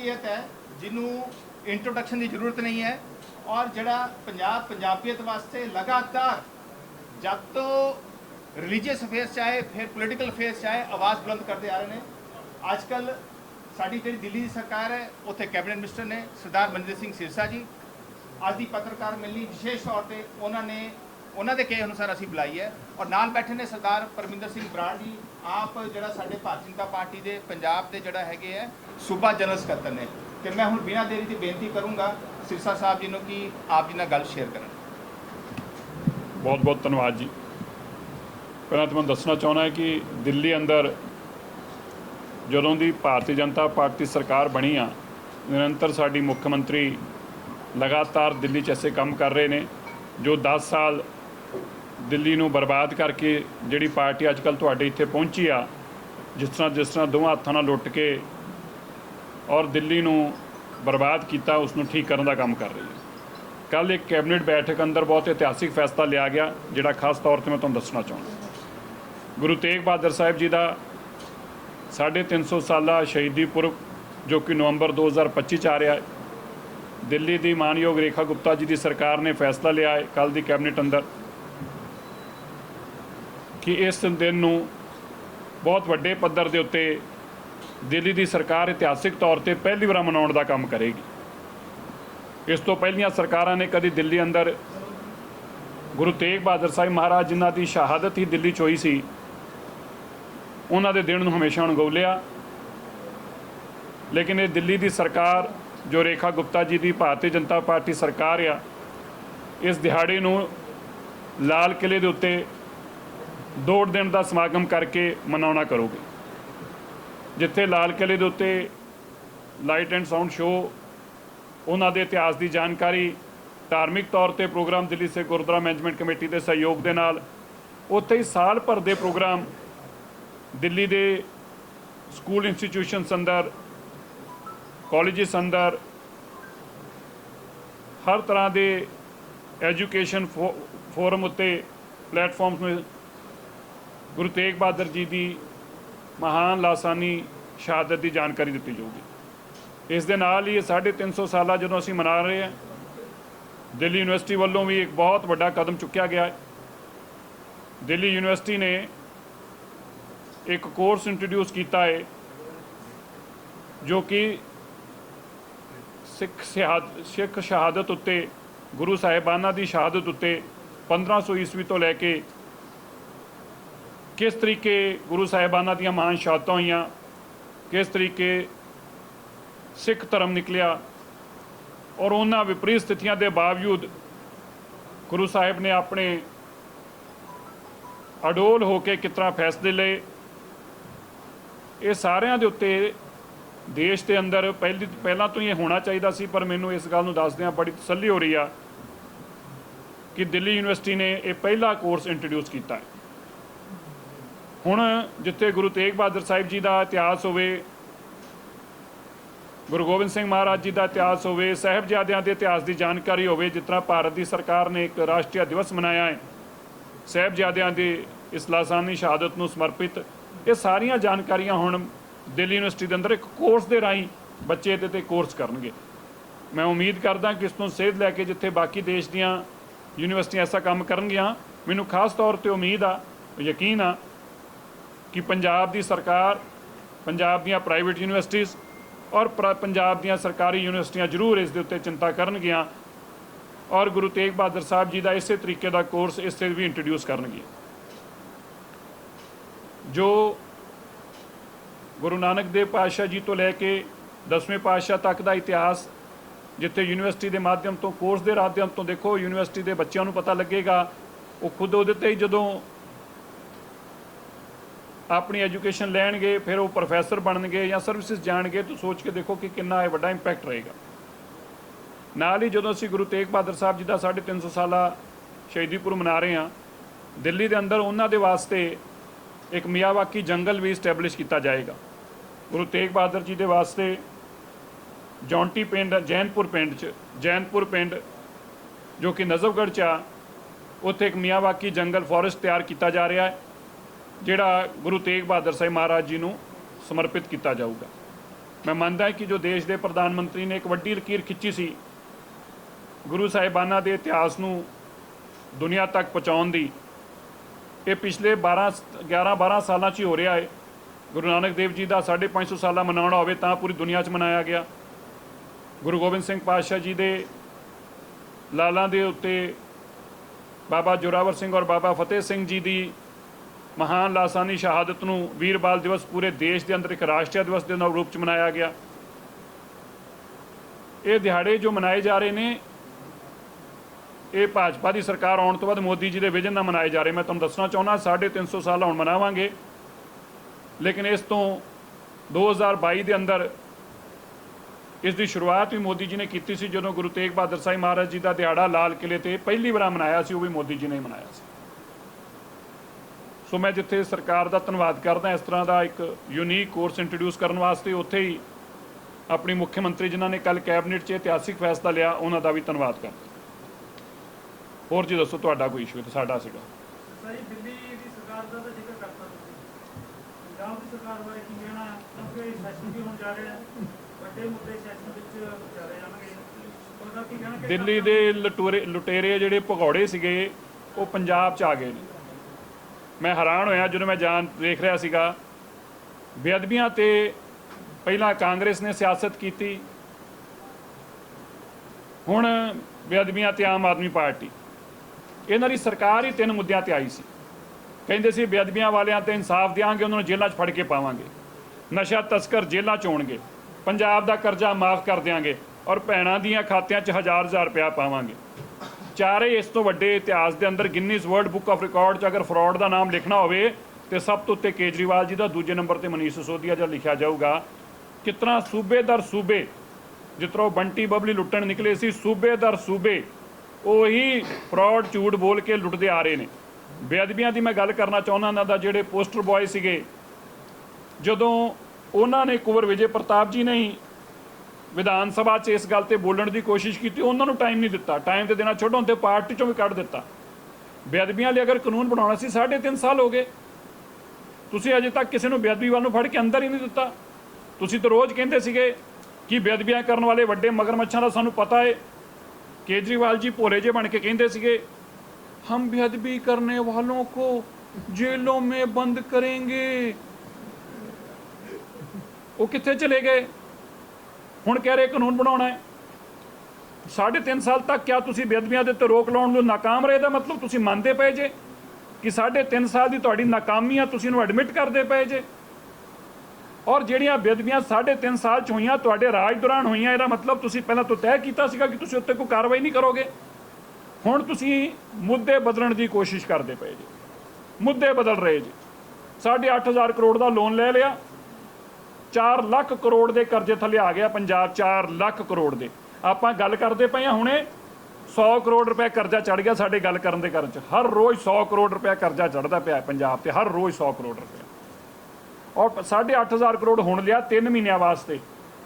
ਸ਼ਖਸੀਅਤ ਹੈ, ਜਿਹਨੂੰ ਇੰਟਰੋਡਕਸ਼ਨ ਦੀ ਜ਼ਰੂਰਤ ਨਹੀਂ ਹੈ ਔਰ ਜਿਹੜਾ ਪੰਜਾਬ ਪੰਜਾਬੀਅਤ ਵਾਸਤੇ ਲਗਾਤਾਰ ਜਦ ਤੋਂ ਰਿਲੀਜੀਅਸ ਅਫੇਅਰਸ ਚਾਹੇ ਫਿਰ ਪੋਲੀਟੀਕਲ ਅਫੇਅਰਸ ਚਾਹੇ ਆਵਾਜ਼ ਬੁਲੰਦ ਕਰਦੇ ਆ ਰਹੇ ਨੇ। ਅੱਜ ਕੱਲ ਸਾਡੀ ਜਿਹੜੀ ਦਿੱਲੀ ਦੀ ਸਰਕਾਰ ਹੈ, ਉੱਥੇ ਕੈਬਨਿਟ ਮਿਨਿਸਟਰ ਨੇ ਸਰਦਾਰ ਮਨਜੀਤ ਸਿੰਘ ਸਿਰਸਾ ਜੀ। ਅੱਜ ਦੀ ਪੱਤਰਕਾਰ ਮਿਲਣੀ ਵਿਸ਼ੇਸ਼ ਤੌਰ ਤੇ ਉਹਨਾਂ ਨੇ ਉਹਨਾਂ ਦੇ ਕਹੇ ਅਨੁਸਾਰ ਅਸੀਂ ਬੁਲਾਈ ਹੈ ਔਰ ਨਾਲ ਬੈਠੇ ਨੇ ਸਰਦਾਰ ਪਰਮਿੰਦਰ ਸਿੰਘ ਬਰਾੜ ਜੀ, ਆਪ ਜਿਹੜਾ ਸਾਡੇ ਭਾਰਤੀ ਜਨਤਾ ਪਾਰਟੀ ਦੇ ਪੰਜਾਬ ਦੇ ਜਿਹੜਾ ਹੈਗੇ ਹੈ, ਸੂਬਾ ਜਨਰਲ ਸਕੱਤਰ ਨੇ। ਤੇ ਮੈਂ ਹੁਣ ਬਿਨਾਂ ਦੇਰੀ ਦੀ ਬੇਨਤੀ ਕਰੂੰਗਾ ਸਿਰਸਾ ਸਾਹਿਬ ਜੀ ਨੂੰ ਕਿ ਆਪ ਜੀ ਨਾਲ ਗੱਲ ਸ਼ੇਅਰ ਕਰਨ। ਬਹੁਤ ਬਹੁਤ ਧੰਨਵਾਦ ਜੀ। ਪਹਿਲਾਂ ਤੁਹਾਨੂੰ ਦੱਸਣਾ ਚਾਹੁੰਦਾ ਹਾਂ ਕਿ ਦਿੱਲੀ ਅੰਦਰ ਜਦੋਂ ਦੀ ਭਾਰਤੀ ਜਨਤਾ ਪਾਰਟੀ ਸਰਕਾਰ ਬਣੀ ਆ, ਨਿਰੰਤਰ ਸਾਡੀ ਮੁੱਖ ਮੰਤਰੀ ਲਗਾਤਾਰ ਦਿੱਲੀ 'ਚ ਐਸੇ ਕੰਮ ਕਰ ਰਹੇ ਨੇ, ਜੋ 10 ਸਾਲ ਦਿੱਲੀ ਨੂੰ ਬਰਬਾਦ ਕਰਕੇ ਜਿਹੜੀ ਪਾਰਟੀ ਅੱਜ ਕੱਲ ਤੁਹਾਡੇ ਇੱਥੇ ਪਹੁੰਚੀ ਆ, ਜਿਸ ਤਰ੍ਹਾਂ ਜਿਸ ਤਰ੍ਹਾਂ ਦੋਵਾਂ ਹੱਥਾਂ ਨਾਲ ਲੁੱਟ ਕੇ ਔਰ ਦਿੱਲੀ ਨੂੰ ਬਰਬਾਦ ਕੀਤਾ, ਉਸ ਨੂੰ ਠੀਕ ਕਰਨ ਦਾ ਕੰਮ ਕਰ ਰਹੀ ਹੈ। ਕੱਲ ਇੱਕ ਕੈਬਨਿਟ ਬੈਠਕ ਅੰਦਰ ਬਹੁਤ ਇਤਿਹਾਸਿਕ ਫੈਸਲਾ ਲਿਆ ਗਿਆ, ਜਿਹੜਾ ਖਾਸ ਤੌਰ ਤੇ ਮੈਂ ਤੁਹਾਨੂੰ ਦੱਸਣਾ ਚਾਹੁੰਦਾ। ਗੁਰੂ ਤੇਗ ਬਹਾਦਰ ਸਾਹਿਬ ਜੀ ਦਾ 350 ਸਾਲਾ ਸ਼ਹੀਦੀ ਪੁਰਬ, ਜੋ ਕਿ ਨਵੰਬਰ 2025 ਚ ਆ ਰਿਹਾ ਹੈ, ਦਿੱਲੀ ਦੀ ਮਾਨਯੋਗ ਰੇਖਾ ਗੁਪਤਾ ਜੀ ਦੀ ਸਰਕਾਰ ਨੇ ਫੈਸਲਾ ਲਿਆ ਹੈ ਕੱਲ ਦੀ ਕੈਬਨਿਟ ਅੰਦਰ। ਕਿ ਇਸ ਦਿਨ ਨੂੰ ਬਹੁਤ ਵੱਡੇ ਪੱਧਰ ਦੇ ਉੱਤੇ ਦਿੱਲੀ ਦੀ ਸਰਕਾਰ ਇਤਿਹਾਸਿਕ ਤੌਰ ਤੇ ਪਹਿਲੀ ਵਾਰ ਮਨਾਉਣ ਦਾ ਕੰਮ ਕਰੇਗੀ। ਇਸ ਤੋਂ ਪਹਿਲੀਆਂ ਸਰਕਾਰਾਂ ਨੇ ਕਦੀ ਦਿੱਲੀ ਅੰਦਰ ਗੁਰੂ ਤੇਗ ਬਹਾਦਰ ਸਾਹਿਬ ਮਹਾਰਾਜ ਜਿਨ੍ਹਾਂ ਦੀ ਸ਼ਹਾਦਤ ਹੀ ਦਿੱਲੀ 'ਚ ਹੋਈ ਸੀ, ਉਹਨਾਂ ਦੇ ਦਿਨ ਨੂੰ ਹਮੇਸ਼ਾ ਅਣਗੌਲਿਆ। ਲੇਕਿਨ ਇਹ ਦਿੱਲੀ ਦੀ ਸਰਕਾਰ, ਜੋ ਰੇਖਾ ਗੁਪਤਾ ਜੀ ਦੀ ਭਾਰਤੀ ਜਨਤਾ ਪਾਰਟੀ ਸਰਕਾਰ ਆ, ਇਸ ਦਿਹਾੜੇ ਨੂੰ ਲਾਲ ਕਿਲੇ ਦੇ ਉੱਤੇ ਦੌੜ ਦਿਨ ਦਾ ਸਮਾਗਮ ਕਰਕੇ ਮਨਾਉਣਾ ਕਰੋਗੇ। ਜਿੱਥੇ ਲਾਲ ਕਿਲੇ ਦੇ ਉੱਤੇ ਲਾਈਟ ਐਂਡ ਸਾਊਂਡ ਸ਼ੋਅ, ਉਹਨਾਂ ਦੇ ਇਤਿਹਾਸ ਦੀ ਜਾਣਕਾਰੀ, ਧਾਰਮਿਕ ਤੌਰ ਤੇ ਪ੍ਰੋਗਰਾਮ ਦਿੱਲੀ ਸੇ ਗੁਰਦੁਆਰਾ ਮੈਨੇਜਮੈਂਟ ਕਮੇਟੀ ਦੇ ਸਹਿਯੋਗ ਦੇ ਨਾਲ, ਉੱਥੇ ਹੀ ਸਾਲ ਭਰ ਦੇ ਪ੍ਰੋਗਰਾਮ ਦਿੱਲੀ ਦੇ ਸਕੂਲ ਇੰਸਟੀਟਿਊਸ਼ਨਸ ਅੰਦਰ ਕਾਲਜਸ ਅੰਦਰ ਹਰ ਤਰ੍ਹਾਂ ਦੇ ਐਜੂਕੇਸ਼ਨ ਫੋਰਮ ਉੱਤੇ, ਪਲੇਟਫਾਰਮਸ ਨੂੰ ਗੁਰੂ ਤੇਗ ਬਹਾਦਰ ਜੀ ਦੀ ਮਹਾਨ ਲਾਸਾਨੀ ਸ਼ਹਾਦਤ ਦੀ ਜਾਣਕਾਰੀ ਦਿੱਤੀ ਜਾਊਗੀ। ਇਸ ਦੇ ਨਾਲ ਹੀ ਇਹ 350 ਸਾਲਾ ਜਦੋਂ ਅਸੀਂ ਮਨਾ ਰਹੇ ਹਾਂ, ਦਿੱਲੀ ਯੂਨੀਵਰਸਿਟੀ ਵੱਲੋਂ ਵੀ ਇੱਕ ਬਹੁਤ ਵੱਡਾ ਕਦਮ ਚੁੱਕਿਆ ਗਿਆ ਹੈ। ਦਿੱਲੀ ਯੂਨੀਵਰਸਿਟੀ ਨੇ ਇੱਕ ਕੋਰਸ ਇੰਟਰੋਡਿਊਸ ਕੀਤਾ ਹੈ, ਜੋ ਕਿ ਸਿੱਖ ਸ਼ਹਾਦਤ ਸਿੱਖ ਸ਼ਹਾਦਤ ਉੱਤੇ, ਗੁਰੂ ਸਾਹਿਬਾਨਾਂ ਦੀ ਸ਼ਹਾਦਤ ਉੱਤੇ 1500 ਈਸਵੀ ਤੋਂ ਲੈ ਕੇ ਕਿਸ ਤਰੀਕੇ ਗੁਰੂ ਸਾਹਿਬਾਨਾਂ ਦੀਆਂ ਮਹਾਨ ਸ਼ਹਾਦਤਾਂ ਹੋਈਆਂ? ਕਿਸ ਤਰੀਕੇ ਸਿੱਖ ਧਰਮ ਨਿਕਲਿਆ? ਔਰ ਉਹਨਾਂ ਵਿਪਰੀਤ ਸਥਿਤੀਆਂ ਦੇ ਬਾਵਜੂਦ ਗੁਰੂ ਸਾਹਿਬ ਨੇ ਆਪਣੇ ਅਡੋਲ ਹੋ ਕੇ ਕਿਤਨਾ ਫੈਸਲੇ ਲਏ? ਇਹ ਸਾਰਿਆਂ ਦੇ ਉੱਤੇ ਦੇਸ਼ ਦੇ ਅੰਦਰ ਪਹਿਲੀ ਪਹਿਲਾਂ ਤੋਂ ਹੀ ਹੋਣਾ ਚਾਹੀਦਾ ਸੀ, ਪਰ ਮੈਨੂੰ ਇਸ ਗੱਲ ਨੂੰ ਦੱਸਦਿਆਂ ਬੜੀ ਤਸੱਲੀ ਹੋ ਰਹੀ ਆ ਕਿ ਦਿੱਲੀ ਯੂਨੀਵਰਸਿਟੀ ਨੇ ਇਹ ਪਹਿਲਾ ਕੋਰਸ ਇੰਟਰੋਡਿਊਸ ਕੀਤਾ ਹੈ। ਹੁਣ ਜਿੱਥੇ ਗੁਰੂ ਤੇਗ ਬਹਾਦਰ ਸਾਹਿਬ ਜੀ ਦਾ ਇਤਿਹਾਸ ਹੋਵੇ, ਗੁਰੂ ਗੋਬਿੰਦ ਸਿੰਘ ਮਹਾਰਾਜ ਜੀ ਦਾ ਇਤਿਹਾਸ ਹੋਵੇ, ਸਾਹਿਬਜ਼ਾਦਿਆਂ ਦੇ ਇਤਿਹਾਸ ਦੀ ਜਾਣਕਾਰੀ ਹੋਵੇ, ਜਿਸ ਤਰ੍ਹਾਂ ਭਾਰਤ ਦੀ ਸਰਕਾਰ ਨੇ ਇੱਕ ਰਾਸ਼ਟਰੀ ਦਿਵਸ ਮਨਾਇਆ ਹੈ, ਸਾਹਿਬਜ਼ਾਦਿਆਂ ਦੀ ਇਸ ਲਾਸਾਨੀ ਸ਼ਹਾਦਤ ਨੂੰ ਸਮਰਪਿਤ, ਇਹ ਸਾਰੀਆਂ ਜਾਣਕਾਰੀਆਂ ਹੁਣ ਦਿੱਲੀ ਯੂਨੀਵਰਸਿਟੀ ਦੇ ਅੰਦਰ ਇੱਕ ਕੋਰਸ ਦੇ ਰਾਹੀਂ ਬੱਚੇ ਇਹਦੇ ਤੇ ਕੋਰਸ ਕਰਨਗੇ। ਮੈਂ ਉਮੀਦ ਕਰਦਾ ਕਿ ਇਸ ਤੋਂ ਸੇਧ ਲੈ ਕੇ ਜਿੱਥੇ ਬਾਕੀ ਦੇਸ਼ ਦੀਆਂ ਯੂਨੀਵਰਸਿਟੀਆਂ ਐਸਾ ਕੰਮ ਕਰਨਗੀਆਂ, ਮੈਨੂੰ ਖਾਸ ਤੌਰ ਤੇ ਉਮੀਦ ਆ, ਯਕੀਨ ਆ ਕਿ ਪੰਜਾਬ ਦੀ ਸਰਕਾਰ, ਪੰਜਾਬ ਦੀਆਂ ਪ੍ਰਾਈਵੇਟ ਯੂਨੀਵਰਸਿਟੀਆਂ ਔਰ ਪ੍ਰ- ਪੰਜਾਬ ਦੀਆਂ ਸਰਕਾਰੀ ਯੂਨੀਵਰਸਿਟੀਆਂ ਜ਼ਰੂਰ ਇਸ ਦੇ ਉੱਤੇ ਚਿੰਤਾ ਕਰਨਗੀਆਂ ਔਰ ਗੁਰੂ ਤੇਗ ਬਹਾਦਰ ਸਾਹਿਬ ਜੀ ਦਾ ਇਸੇ ਤਰੀਕੇ ਦਾ ਕੋਰਸ ਇਸ ਤੇ ਵੀ ਇੰਟਰੋਡਿਊਸ ਕਰਨਗੀਆਂ। ਜੋ ਗੁਰੂ ਨਾਨਕ ਦੇਵ ਪਾਤਸ਼ਾਹ ਜੀ ਤੋਂ ਲੈ ਕੇ 10ਵੇਂ ਪਾਤਸ਼ਾਹ ਤੱਕ ਦਾ ਇਤਿਹਾਸ ਜਿੱਥੇ ਯੂਨੀਵਰਸਿਟੀ ਦੇ ਮਾਧਿਅਮ ਤੋਂ ਕੋਰਸ ਦੇ ਮਾਧਿਅਮ ਤੋਂ ਦੇਖੋ, ਯੂਨੀਵਰਸਿਟੀ ਦੇ ਬੱਚਿਆਂ ਨੂੰ ਪਤਾ ਲੱਗੇਗਾ, ਉਹ ਖੁਦ ਉਹਦੇ ਤੇ ਜਦੋਂ ਆਪਣੀ ਐਜੂਕੇਸ਼ਨ ਲੈਣਗੇ, ਫਿਰ ਉਹ ਪ੍ਰੋਫੈਸਰ ਬਣਨਗੇ ਜਾਂ ਸਰਵਿਸਿਜ਼ ਜਾਣਗੇ, ਤਾਂ ਸੋਚ ਕੇ ਦੇਖੋ ਕਿ ਕਿੰਨਾ ਇਹ ਵੱਡਾ ਇੰਪੈਕਟ ਰਹੇਗਾ। ਨਾਲ ਹੀ ਜਦੋਂ ਅਸੀਂ ਗੁਰੂ ਤੇਗ ਬਹਾਦਰ ਸਾਹਿਬ ਜੀ ਦਾ 350 ਸਾਲਾ ਸ਼ਹੀਦੀਪੁਰ ਮਨਾ ਰਹੇ ਹਾਂ, ਦਿੱਲੀ ਦੇ ਅੰਦਰ ਉਹਨਾਂ ਦੇ ਵਾਸਤੇ ਇੱਕ ਮਿਆਵਾਕੀ ਜੰਗਲ ਵੀ ਸਟੈਬਲਿਸ਼ ਕੀਤਾ ਜਾਏਗਾ। ਗੁਰੂ ਤੇਗ ਬਹਾਦਰ ਜੀ ਦੇ ਵਾਸਤੇ ਜੌਂਟੀ ਪਿੰਡ, ਜੈਨਪੁਰ ਪਿੰਡ 'ਚ, ਜੈਨਪੁਰ ਪਿੰਡ ਜੋ ਕਿ ਨਜ਼ਫਗੜ੍ਹ 'ਚ ਆ, ਉੱਥੇ ਇੱਕ ਮਿਆਵਾਕੀ ਜੰਗਲ ਫੋਰੈਸਟ ਤਿਆਰ ਕੀਤਾ ਜਾ ਰਿਹਾ ਹੈ। ਜਿਹੜਾ ਗੁਰੂ ਤੇਗ ਬਹਾਦਰ ਸਾਹਿਬ ਮਹਾਰਾਜ ਜੀ ਨੂੰ ਸਮਰਪਿਤ ਕੀਤਾ ਜਾਊਗਾ। ਮੈਂ ਮੰਨਦਾ ਹਾਂ ਕਿ ਜੋ ਦੇਸ਼ ਦੇ ਪ੍ਰਧਾਨ ਮੰਤਰੀ ਨੇ ਇੱਕ ਵੱਡੀ ਲਕੀਰ ਖਿੱਚੀ ਸੀ, ਗੁਰੂ ਸਾਹਿਬਾਨਾਂ ਦੇ ਇਤਿਹਾਸ ਨੂੰ ਦੁਨੀਆ ਤੱਕ ਪਹੁੰਚਾਉਣ ਦੀ, ਇਹ ਪਿਛਲੇ 12 11 12 ਸਾਲਾਂ 'ਚ ਹੀ ਹੋ ਰਿਹਾ ਹੈ ਗੁਰੂ ਨਾਨਕ ਦੇਵ ਜੀ ਦਾ 550 ਸਾਲਾ ਮਨਾਉਣਾ ਹੋਵੇ ਤਾਂ ਪੂਰੀ ਦੁਨੀਆ 'ਚ ਮਨਾਇਆ ਗਿਆ। ਗੁਰੂ ਗੋਬਿੰਦ ਸਿੰਘ ਪਾਤਸ਼ਾਹ ਜੀ ਦੇ ਲਾਲਾਂ ਦੇ ਉੱਤੇ ਬਾਬਾ ਜੋਰਾਵਰ ਸਿੰਘ ਔਰ ਬਾਬਾ ਫਤਿਹ ਸਿੰਘ ਜੀ ਦੀ ਮਹਾਨ ਲਾਸਾਨੀ ਸ਼ਹਾਦਤ ਨੂੰ ਵੀਰ ਬਾਲ ਦਿਵਸ ਪੂਰੇ ਦੇਸ਼ ਦੇ ਅੰਦਰ ਇੱਕ ਰਾਸ਼ਟਰੀ ਦਿਵਸ ਦੇ ਨਾਲ ਰੂਪ ਚ ਮਨਾਇਆ ਗਿਆ। ਇਹ ਦਿਹਾੜੇ ਜੋ ਮਨਾਏ ਜਾ ਰਹੇ ਨੇ, ਇਹ ਭਾਜਪਾ ਦੀ ਸਰਕਾਰ ਆਉਣ ਤੋਂ ਬਾਅਦ ਮੋਦੀ ਜੀ ਦੇ ਵਿਜਨ ਨਾਲ ਮਨਾਏ ਜਾ ਰਹੇ। ਮੈਂ ਤੁਹਾਨੂੰ ਦੱਸਣਾ ਚਾਹੁੰਦਾ 350 ਸਾਲ ਹੁਣ ਮਨਾਵਾਂਗੇ। ਲੇਕਿਨ ਇਸ ਤੋਂ 2022 ਦੇ ਅੰਦਰ ਇਸ ਦੀ ਸ਼ੁਰੂਆਤ ਵੀ ਮੋਦੀ ਜੀ ਨੇ ਕੀਤੀ ਸੀ, ਜਦੋਂ ਗੁਰੂ ਤੇਗ ਬਹਾਦਰ ਸਾਹਿਬ ਮਹਾਰਾਜ ਜੀ ਦਾ ਦਿਹਾੜਾ ਲਾਲ ਕਿਲੇ ਤੇ ਪਹਿਲੀ ਵਾਰ ਮਨਾਇਆ ਸੀ, ਉਹ ਵੀ ਮੋਦੀ ਜੀ ਨੇ ਮਨਾਇਆ ਸੀ। ਸੋ ਮੈਂ ਜਿੱਥੇ ਸਰਕਾਰ ਦਾ ਧੰਨਵਾਦ ਕਰਦਾ ਇਸ ਤਰ੍ਹਾਂ ਦਾ ਇੱਕ ਯੂਨੀਕ ਕੋਰਸ ਇੰਟਰੋਡਿਊਸ ਕਰਨ ਵਾਸਤੇ ਉੱਥੇ ਹੀ ਆਪਣੀ ਮੁੱਖ ਮੰਤਰੀ ਜਿਨ੍ਹਾਂ ਨੇ ਕੱਲ ਕੈਬਨਿਟ 'ਚ ਇਤਿਹਾਸਿਕ ਫੈਸਲਾ ਲਿਆ ਉਹਨਾਂ ਦਾ ਵੀ ਧੰਨਵਾਦ ਕਰਦਾ। ਹੋਰ ਜੀ ਦੱਸੋ ਤੁਹਾਡਾ ਕੋਈ ਇਸ਼ੂ ਤੇ ਸਾਡਾ ਸੀਗਾ। ਸਹੀ ਦਿੱਲੀ ਦੀ ਸਰਕਾਰ ਦਾ ਤਾਂ ਜ਼ਿਕਰ ਕਰਤਾ ਤੁਸੀਂ। ਪੰਜਾਬ ਦੀ ਸਰਕਾਰ ਬਾਰੇ ਕੀ ਕਹਿਣਾ? ਹੈ ਕਿਉਂਕਿ ਸੈਸ਼ਨ ਵੀ ਹੋਣ ਜਾ ਰਿਹਾ ਹੈ ਵੱਡੇ ਮੁੱਦੇ ਸੈਸ਼ਨ ਵਿੱਚ ਵਿਚਾਰੇ ਜਾਣਗੇ। ਉਹਦਾ ਕੀ ਕਹਿਣਾ ਕਿ ਦਿੱਲੀ ਦੇ ਲਟੂਰੇ ਲੁਟੇਰੇ ਜਿਹੜੇ ਭਗੌੜੇ ਸੀਗੇ ਉਹ ਪੰਜਾਬ 'ਚ ਆ ਗਏ ਨੇ। ਮੈਂ ਹੈਰਾਨ ਹੋਇਆ ਜਦੋਂ ਮੈਂ ਜਾਣ ਦੇਖ ਰਿਹਾ ਸੀਗਾ। ਬੇਅਦਬੀਆਂ ਤੇ ਪਹਿਲਾਂ ਕਾਂਗਰਸ ਨੇ ਸਿਆਸਤ ਕੀਤੀ। ਹੁਣ ਬੇਅਦਬੀਆਂ ਤੇ ਆਮ ਆਦਮੀ ਪਾਰਟੀ। ਇਹਨਾਂ ਦੀ ਸਰਕਾਰ ਹੀ ਤਿੰਨ ਮੁੱਦਿਆਂ ਤੇ ਆਈ ਸੀ। ਕਹਿੰਦੇ ਸੀ, ਬੇਅਦਬੀਆਂ ਵਾਲਿਆਂ ਤੇ ਇਨਸਾਫ ਦਿਆਂਗੇ, ਉਹਨਾਂ ਨੂੰ ਜੇਲ੍ਹਾਂ 'ਚ ਫੜ ਕੇ ਪਾਵਾਂਗੇ। ਨਸ਼ਾ ਤਸਕਰ ਜੇਲ੍ਹਾਂ 'ਚ ਹੋਣਗੇ ਪੰਜਾਬ ਦਾ ਕਰਜ਼ਾ ਮਾਫ ਕਰ ਦਿਆਂਗੇ ਔਰ ਭੈਣਾਂ ਦੀਆਂ ਖਾਤਿਆਂ 'ਚ ਹਜ਼ਾਰ ਹਜ਼ਾਰ ਰੁਪਇਆ ਪਾਵਾਂਗੇ। ਚਾਰੇ ਇਸ ਤੋਂ ਵੱਡੇ ਇਤਿਹਾਸ ਦੇ ਅੰਦਰ Guinness world book of record 'ਚ ਅਗਰ ਫਰਾਡ ਦਾ ਨਾਮ ਲਿਖਣਾ ਹੋਵੇ, ਤੇ ਸਭ ਤੋਂ ਉੱਤੇ ਕੇਜਰੀਵਾਲ ਜੀ ਦਾ ਦੂਜੇ ਨੰਬਰ ਤੇ ਮਨੀਸ਼ ਸਿਸੋਦੀਆ ਦਾ ਲਿਖਿਆ ਜਾਊਗਾ। ਕਿਤਨਾ ਸੂਬੇਦਾਰ ਸੂਬੇ, ਜਿਸ ਤਰ੍ਹਾਂ ਉਹ ਬੰਟੀ ਬਬਲੀ ਲੁੱਟਣ ਨਿਕਲੇ ਸੀ, ਸੂਬੇ ਦਰ ਸੂਬੇ, ਉਹੀ ਫਰਾਡ ਝੂਠ ਬੋਲ ਕੇ ਲੁੱਟਦੇ ਆ ਰਹੇ ਨੇ। ਬੇਅਦਬੀਆਂ ਦੀ ਮੈਂ ਗੱਲ ਕਰਨਾ ਚਾਹੁੰਦਾ ਉਹਨਾਂ ਦਾ ਜਿਹੜੇ ਪੋਸਟਰ ਬॉय ਸੀਗੇ, ਜਦੋਂ ਉਹਨਾਂ ਨੇ ਕੁਵਰ ਵਿਜੇ ਪ੍ਰਤਾਪ ਜੀ ਨੇ ਹੀ ਵਿਧਾਨ ਸਭਾ 'ਚ ਇਸ ਗੱਲ ਤੇ ਬੋਲਣ ਦੀ ਕੋਸ਼ਿਸ਼ ਕੀਤੀ ਉਹਨਾਂ ਨੂੰ ਟਾਈਮ ਨਹੀਂ ਦਿੱਤਾ ਟਾਈਮ ਤੇ ਦੇਣਾ ਛੱਡੋਂ ਤੇ ਪਾਰਟੀ 'ਚੋਂ ਵੀ ਕੱਢ ਦਿੱਤਾ ਬੇਅਦਬੀਆਂ ਲਈ ਅਗਰ ਕਾਨੂੰਨ ਬਣਾਉਣਾ ਸੀ 3.5 ਸਾਲ ਹੋ ਗਏ ਤੁਸੀਂ ਅਜੇ ਤੱਕ ਕਿਸੇ ਨੂੰ ਬੇਅਦਬੀ ਵੱਲ ਨੂੰ ਫੜ ਕੇ ਅੰਦਰ ਹੀ ਨਹੀਂ ਦਿੱਤਾ ਤੁਸੀਂ ਤਾਂ ਰੋਜ਼ ਕਹਿੰਦੇ ਸੀਗੇ ਕਿ ਬੇਅਦਬੀਆਂ ਕਰਨ ਵਾਲੇ ਵੱਡੇ ਮਗਰਮੱਛਾਂ ਦਾ ਸਾਨੂੰ ਪਤਾ ਹੈ केजरीवाल जी भोले जे बन के कहते सीगे हम बेअदबी करने वालों को जेलों में बंद करेंगे ਉਹ ਕਿੱਥੇ ਚਲੇ ਗਏ ਹੁਣ ਕਹਿ ਰਹੇ ਕਾਨੂੰਨ ਬਣਾਉਣਾ ਹੈ। ਸਾਢੇ ਤਿੰਨ ਸਾਲ ਤੱਕ ਕਿਆ ਤੁਸੀਂ ਬੇਅਦਬੀਆਂ ਦੇ ਉੱਤੇ ਰੋਕ ਲਾਉਣ ਨੂੰ ਨਾਕਾਮ ਰਹੇ ਦਾ ਮਤਲਬ? ਤੁਸੀਂ ਮੰਨਦੇ ਪਏ ਜੇ ਕਿ ਸਾਢੇ ਤਿੰਨ ਸਾਲ ਦੀ ਤੁਹਾਡੀ ਨਾਕਾਮੀ ਆ, ਤੁਸੀਂ ਇਹਨੂੰ ਐਡਮਿਟ ਕਰਦੇ ਪਏ ਜੇ। ਔਰ ਜਿਹੜੀਆਂ ਬੇਅਦਬੀਆਂ ਸਾਢੇ ਤਿੰਨ ਸਾਲ ਚ ਹੋਈਆਂ, ਤੁਹਾਡੇ ਰਾਜ ਦੌਰਾਨ ਹੋਈਆਂ, ਇਹਦਾ ਮਤਲਬ ਤੁਸੀਂ ਪਹਿਲਾਂ ਤੋਂ ਤੈਅ ਕੀਤਾ ਸੀਗਾ ਕਿ ਤੁਸੀਂ ਉੱਤੇ ਕੋਈ ਕਾਰਵਾਈ ਨਹੀਂ ਕਰੋਗੇ? ਹੁਣ ਤੁਸੀਂ ਮੁੱਦੇ ਬਦਲਣ ਦੀ ਕੋਸ਼ਿਸ਼ ਕਰਦੇ ਪਏ ਜੀ। ਮੁੱਦੇ ਬਦਲ ਰਹੇ ਜੀ। ਸਾਢੇ ਅੱਠ ਹਜ਼ਾਰ ਕਰੋੜ ਦਾ ਲੋਨ ਲੈ ਲਿਆ। 4 ਲੱਖ ਕਰੋੜ ਦੇ ਕਰਜ਼ੇ ਥੱਲੇ ਆ ਗਿਆ ਪੰਜਾਬ 4 ਲੱਖ ਕਰੋੜ ਦੇ। ਆਪਾਂ ਗੱਲ ਕਰਦੇ ਪਏ ਹਾਂ ਹੁਣੇ 100 ਕਰੋੜ ਰੁਪਏ ਕਰਜ਼ਾ ਚੜ ਗਿਆ ਸਾਡੇ ਗੱਲ ਕਰਨ ਦੇ ਕਰਨ ਚ। ਹਰ ਰੋਜ਼ 100 ਕਰੋੜ ਰੁਪਏ ਕਰਜ਼ਾ ਚੜਦਾ ਪਿਆ ਪੰਜਾਬ ਤੇ, ਹਰ ਰੋਜ਼ 100 ਕਰੋੜ ਰੁਪਏ। ਔਰ 8500 ਕਰੋੜ ਹੁਣ ਲਿਆ 3 ਮਹੀਨਿਆਂ ਵਾਸਤੇ।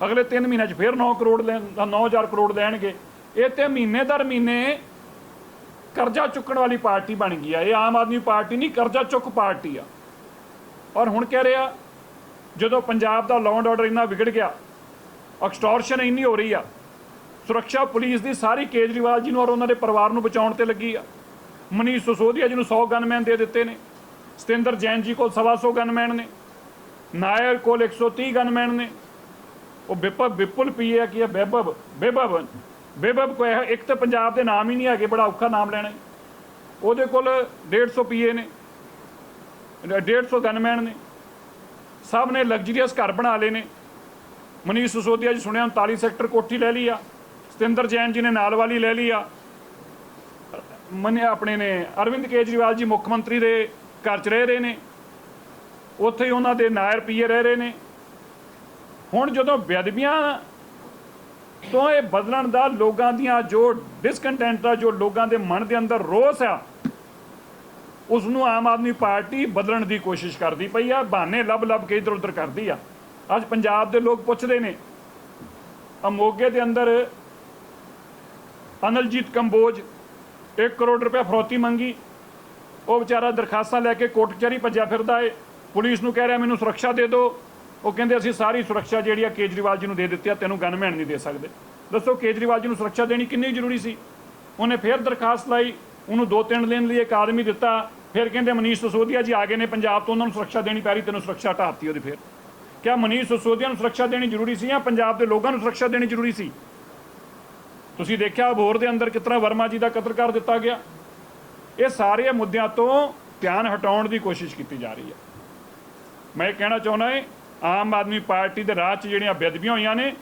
ਅਗਲੇ 3 ਮਹੀਨਿਆਂ 'ਚ ਫਿਰ 9 ਕਰੋੜ ਲੈਣ 9000 ਕਰੋੜ ਲੈਣਗੇ। ਇਹ ਤੇ ਮਹੀਨੇ ਦਰ ਮਹੀਨੇ ਕਰਜ਼ਾ ਚੁੱਕਣ ਵਾਲੀ ਪਾਰਟੀ ਬਣ ਗਈ ਆ। ਇਹ ਆਮ ਆਦਮੀ ਪਾਰਟੀ ਨਹੀਂ, ਕਰਜ਼ਾ ਚੁੱਕ ਪਾਰਟੀ ਆ। ਔਰ ਹੁਣ ਕਹਿ ਰਿਹਾ ਜਦੋਂ ਪੰਜਾਬ ਦਾ ਲਾਅ ਐਂਡ ਆਰਡਰ ਇੰਨਾ ਵਿਗੜ ਗਿਆ ਐਕਸਟੋਰਸ਼ਨ ਇੰਨੀ ਹੋ ਰਹੀ ਆ, ਸੁਰੱਖਿਆ ਪੁਲਿਸ ਦੀ ਸਾਰੀ ਕੇਜਰੀਵਾਲ ਜੀ ਨੂੰ ਔਰ ਉਹਨਾਂ ਦੇ ਪਰਿਵਾਰ ਨੂੰ ਬਚਾਉਣ ਤੇ ਲੱਗੀ ਆ। ਮਨੀਸ਼ ਸਿਸੋਦੀਆ ਜੀ ਨੂੰ 100 ਗਨਮੈਨ ਦੇ ਦਿੱਤੇ ਨੇ, ਸਤਿੰਦਰ ਜੈਨ ਜੀ ਕੋਲ 125 ਗਨਮੈਨ ਨੇ, ਨਾਇਰ ਕੋਲ 130 ਗਨਮੈਨ ਨੇ। ਉਹ ਬਿਪਬ ਬਿਪੁਲ ਪੀਏ ਕੀ ਹੈ ਬੇਬਬ ਬੇਬਬ ਬੇਬਬ ਕੋਈ ਇੱਕ ਤਾਂ ਪੰਜਾਬ ਦੇ ਨਾਮ ਹੀ ਨਹੀਂ ਹੈਗੇ, ਬੜਾ ਔਖਾ ਨਾਮ ਲੈਣਾ ਉਹਦੇ ਕੋਲ 150 ਪੀਏ ਨੇ 150 ਗਨਮੈਨ ਨੇ। ਸਭ ਨੇ ਲਗਜ਼ਰੀਅਸ ਘਰ ਬਣਾ ਲਏ ਨੇ। ਮਨੀਸ਼ ਸਿਸੋਦੀਆ ਜੀ ਸੁਣਿਆ 39 ਸੈਕਟਰ ਕੋਠੀ ਲੈ ਲਈ ਆ। ਸਤਿੰਦਰ ਜੈਨ ਜੀ ਨੇ ਨਾਲ ਵਾਲੀ ਲੈ ਲਈ ਆ। ਮਨੇ ਆਪਣੇ ਨੇ, ਅਰਵਿੰਦ ਕੇਜਰੀਵਾਲ ਜੀ ਮੁੱਖ ਮੰਤਰੀ ਦੇ ਘਰ 'ਚ ਰਹਿ ਰਹੇ ਨੇ। ਉੱਥੇ ਹੀ ਉਹਨਾਂ ਦੇ ਨਾਇਰ ਪੀਏ ਰਹਿ ਰਹੇ ਨੇ। ਹੁਣ ਜਦੋਂ ਬੇਅਦਬੀਆਂ ਤੋਂ ਇਹ ਬਦਲਣ ਦਾ ਲੋਕਾਂ ਦੀਆਂ ਜੋ ਡਿਸਕੰਟੈਂਟ ਦਾ ਜੋ ਲੋਕਾਂ ਦੇ ਮਨ ਦੇ ਅੰਦਰ ਰੋਸ ਆ ਉਸ ਨੂੰ ਆਮ ਆਦਮੀ ਪਾਰਟੀ ਬਦਲਣ ਦੀ ਕੋਸ਼ਿਸ਼ ਕਰਦੀ ਪਈ ਆ, ਬਹਾਨੇ ਲੱਭ ਲੱਭ ਕੇ ਇਧਰ ਉਧਰ ਕਰਦੀ ਆ। ਅੱਜ ਪੰਜਾਬ ਦੇ ਲੋਕ ਪੁੱਛਦੇ ਨੇ ਅਮੋਗੇ ਦੇ ਅੰਦਰ ਅਨਲਜੀਤ ਕੰਬੋਜ 1 ਕਰੋੜ ਰੁਪਏ ਫਰੋਤੀ ਮੰਗੀ, ਉਹ ਵਿਚਾਰਾ ਦਰਖਾਸਤਾਂ ਲੈ ਕੇ ਕੋਰਟ ਕਚਹਿਰੀ ਭੱਜਿਆ ਫਿਰਦਾ ਏ, ਪੁਲਿਸ ਨੂੰ ਕਹਿ ਰਿਹਾ, ਮੈਨੂੰ ਸੁਰੱਖਿਆ ਦੇ ਦਿਓ। ਉਹ ਕਹਿੰਦੇ, ਅਸੀਂ ਸਾਰੀ ਸੁਰੱਖਿਆ ਜਿਹੜੀ ਆ ਕੇਜਰੀਵਾਲ ਜੀ ਨੂੰ ਦੇ ਦਿੱਤੀ ਆ, ਤੈਨੂੰ ਗਨਮੈਨ ਨਹੀਂ ਦੇ ਸਕਦੇ। ਦੱਸੋ, ਕੇਜਰੀਵਾਲ ਜੀ ਨੂੰ ਸੁਰੱਖਿਆ ਦੇਣੀ ਕਿੰਨੀ ਜ਼ਰੂਰੀ ਸੀ? ਉਹਨੇ ਫਿਰ ਦਰਖਾਸਤ ਲਾਈ ਉਹਨੂੰ ਦੋ ਤਿੰਨ ਦਿਨ ਲਈ ਇੱਕ ਆਦਮੀ ਦਿੱਤਾ, ਫਿਰ ਕਹਿੰਦੇ ਮਨੀਸ਼ ਸਸੋਦੀਆ ਜੀ ਆ ਗਏ ਨੇ ਪੰਜਾਬ ਤੋਂ, ਉਹਨਾਂ ਨੂੰ ਸੁਰੱਖਿਆ ਦੇਣੀ ਪੈ ਰਹੀ, ਤੈਨੂੰ ਸੁਰੱਖਿਆ ਹਟਾਤੀ ਉਹਦੀ ਫਿਰ। ਕਿਆ ਮਨੀਸ਼ ਸਸੋਦੀਆ ਨੂੰ ਸੁਰੱਖਿਆ ਦੇਣੀ ਜ਼ਰੂਰੀ ਸੀ ਜਾਂ ਪੰਜਾਬ ਦੇ ਲੋਕਾਂ ਨੂੰ ਸੁਰੱਖਿਆ ਦੇਣੀ ਜ਼ਰੂਰੀ ਸੀ? ਤੁਸੀਂ ਦੇਖਿਆ ਅਬੋਹਰ ਦੇ ਅੰਦਰ ਕਿਤਨਾ ਵਰਮਾ ਜੀ ਦਾ ਕਤਲ ਕਰ ਦਿੱਤਾ ਗਿਆ? ਇਹ ਸਾਰੇ ਮੁੱਦਿਆਂ ਤੋਂ ਧਿਆਨ ਹਟਾਉਣ ਦੀ ਕੋਸ਼ਿਸ਼ ਕੀਤੀ ਜਾ ਰਹੀ ਹੈ। ਮੈਂ ਇਹ ਕਹਿਣਾ ਚਾਹੁੰਦਾ ਹਾਂ, ਆਮ ਆਦਮੀ ਪਾਰਟੀ ਦੇ ਰਾਹ 'ਚ ਜਿਹੜੀਆਂ ਬੇਅਦਬੀਆਂ ਹੋਈਆਂ ਨੇ,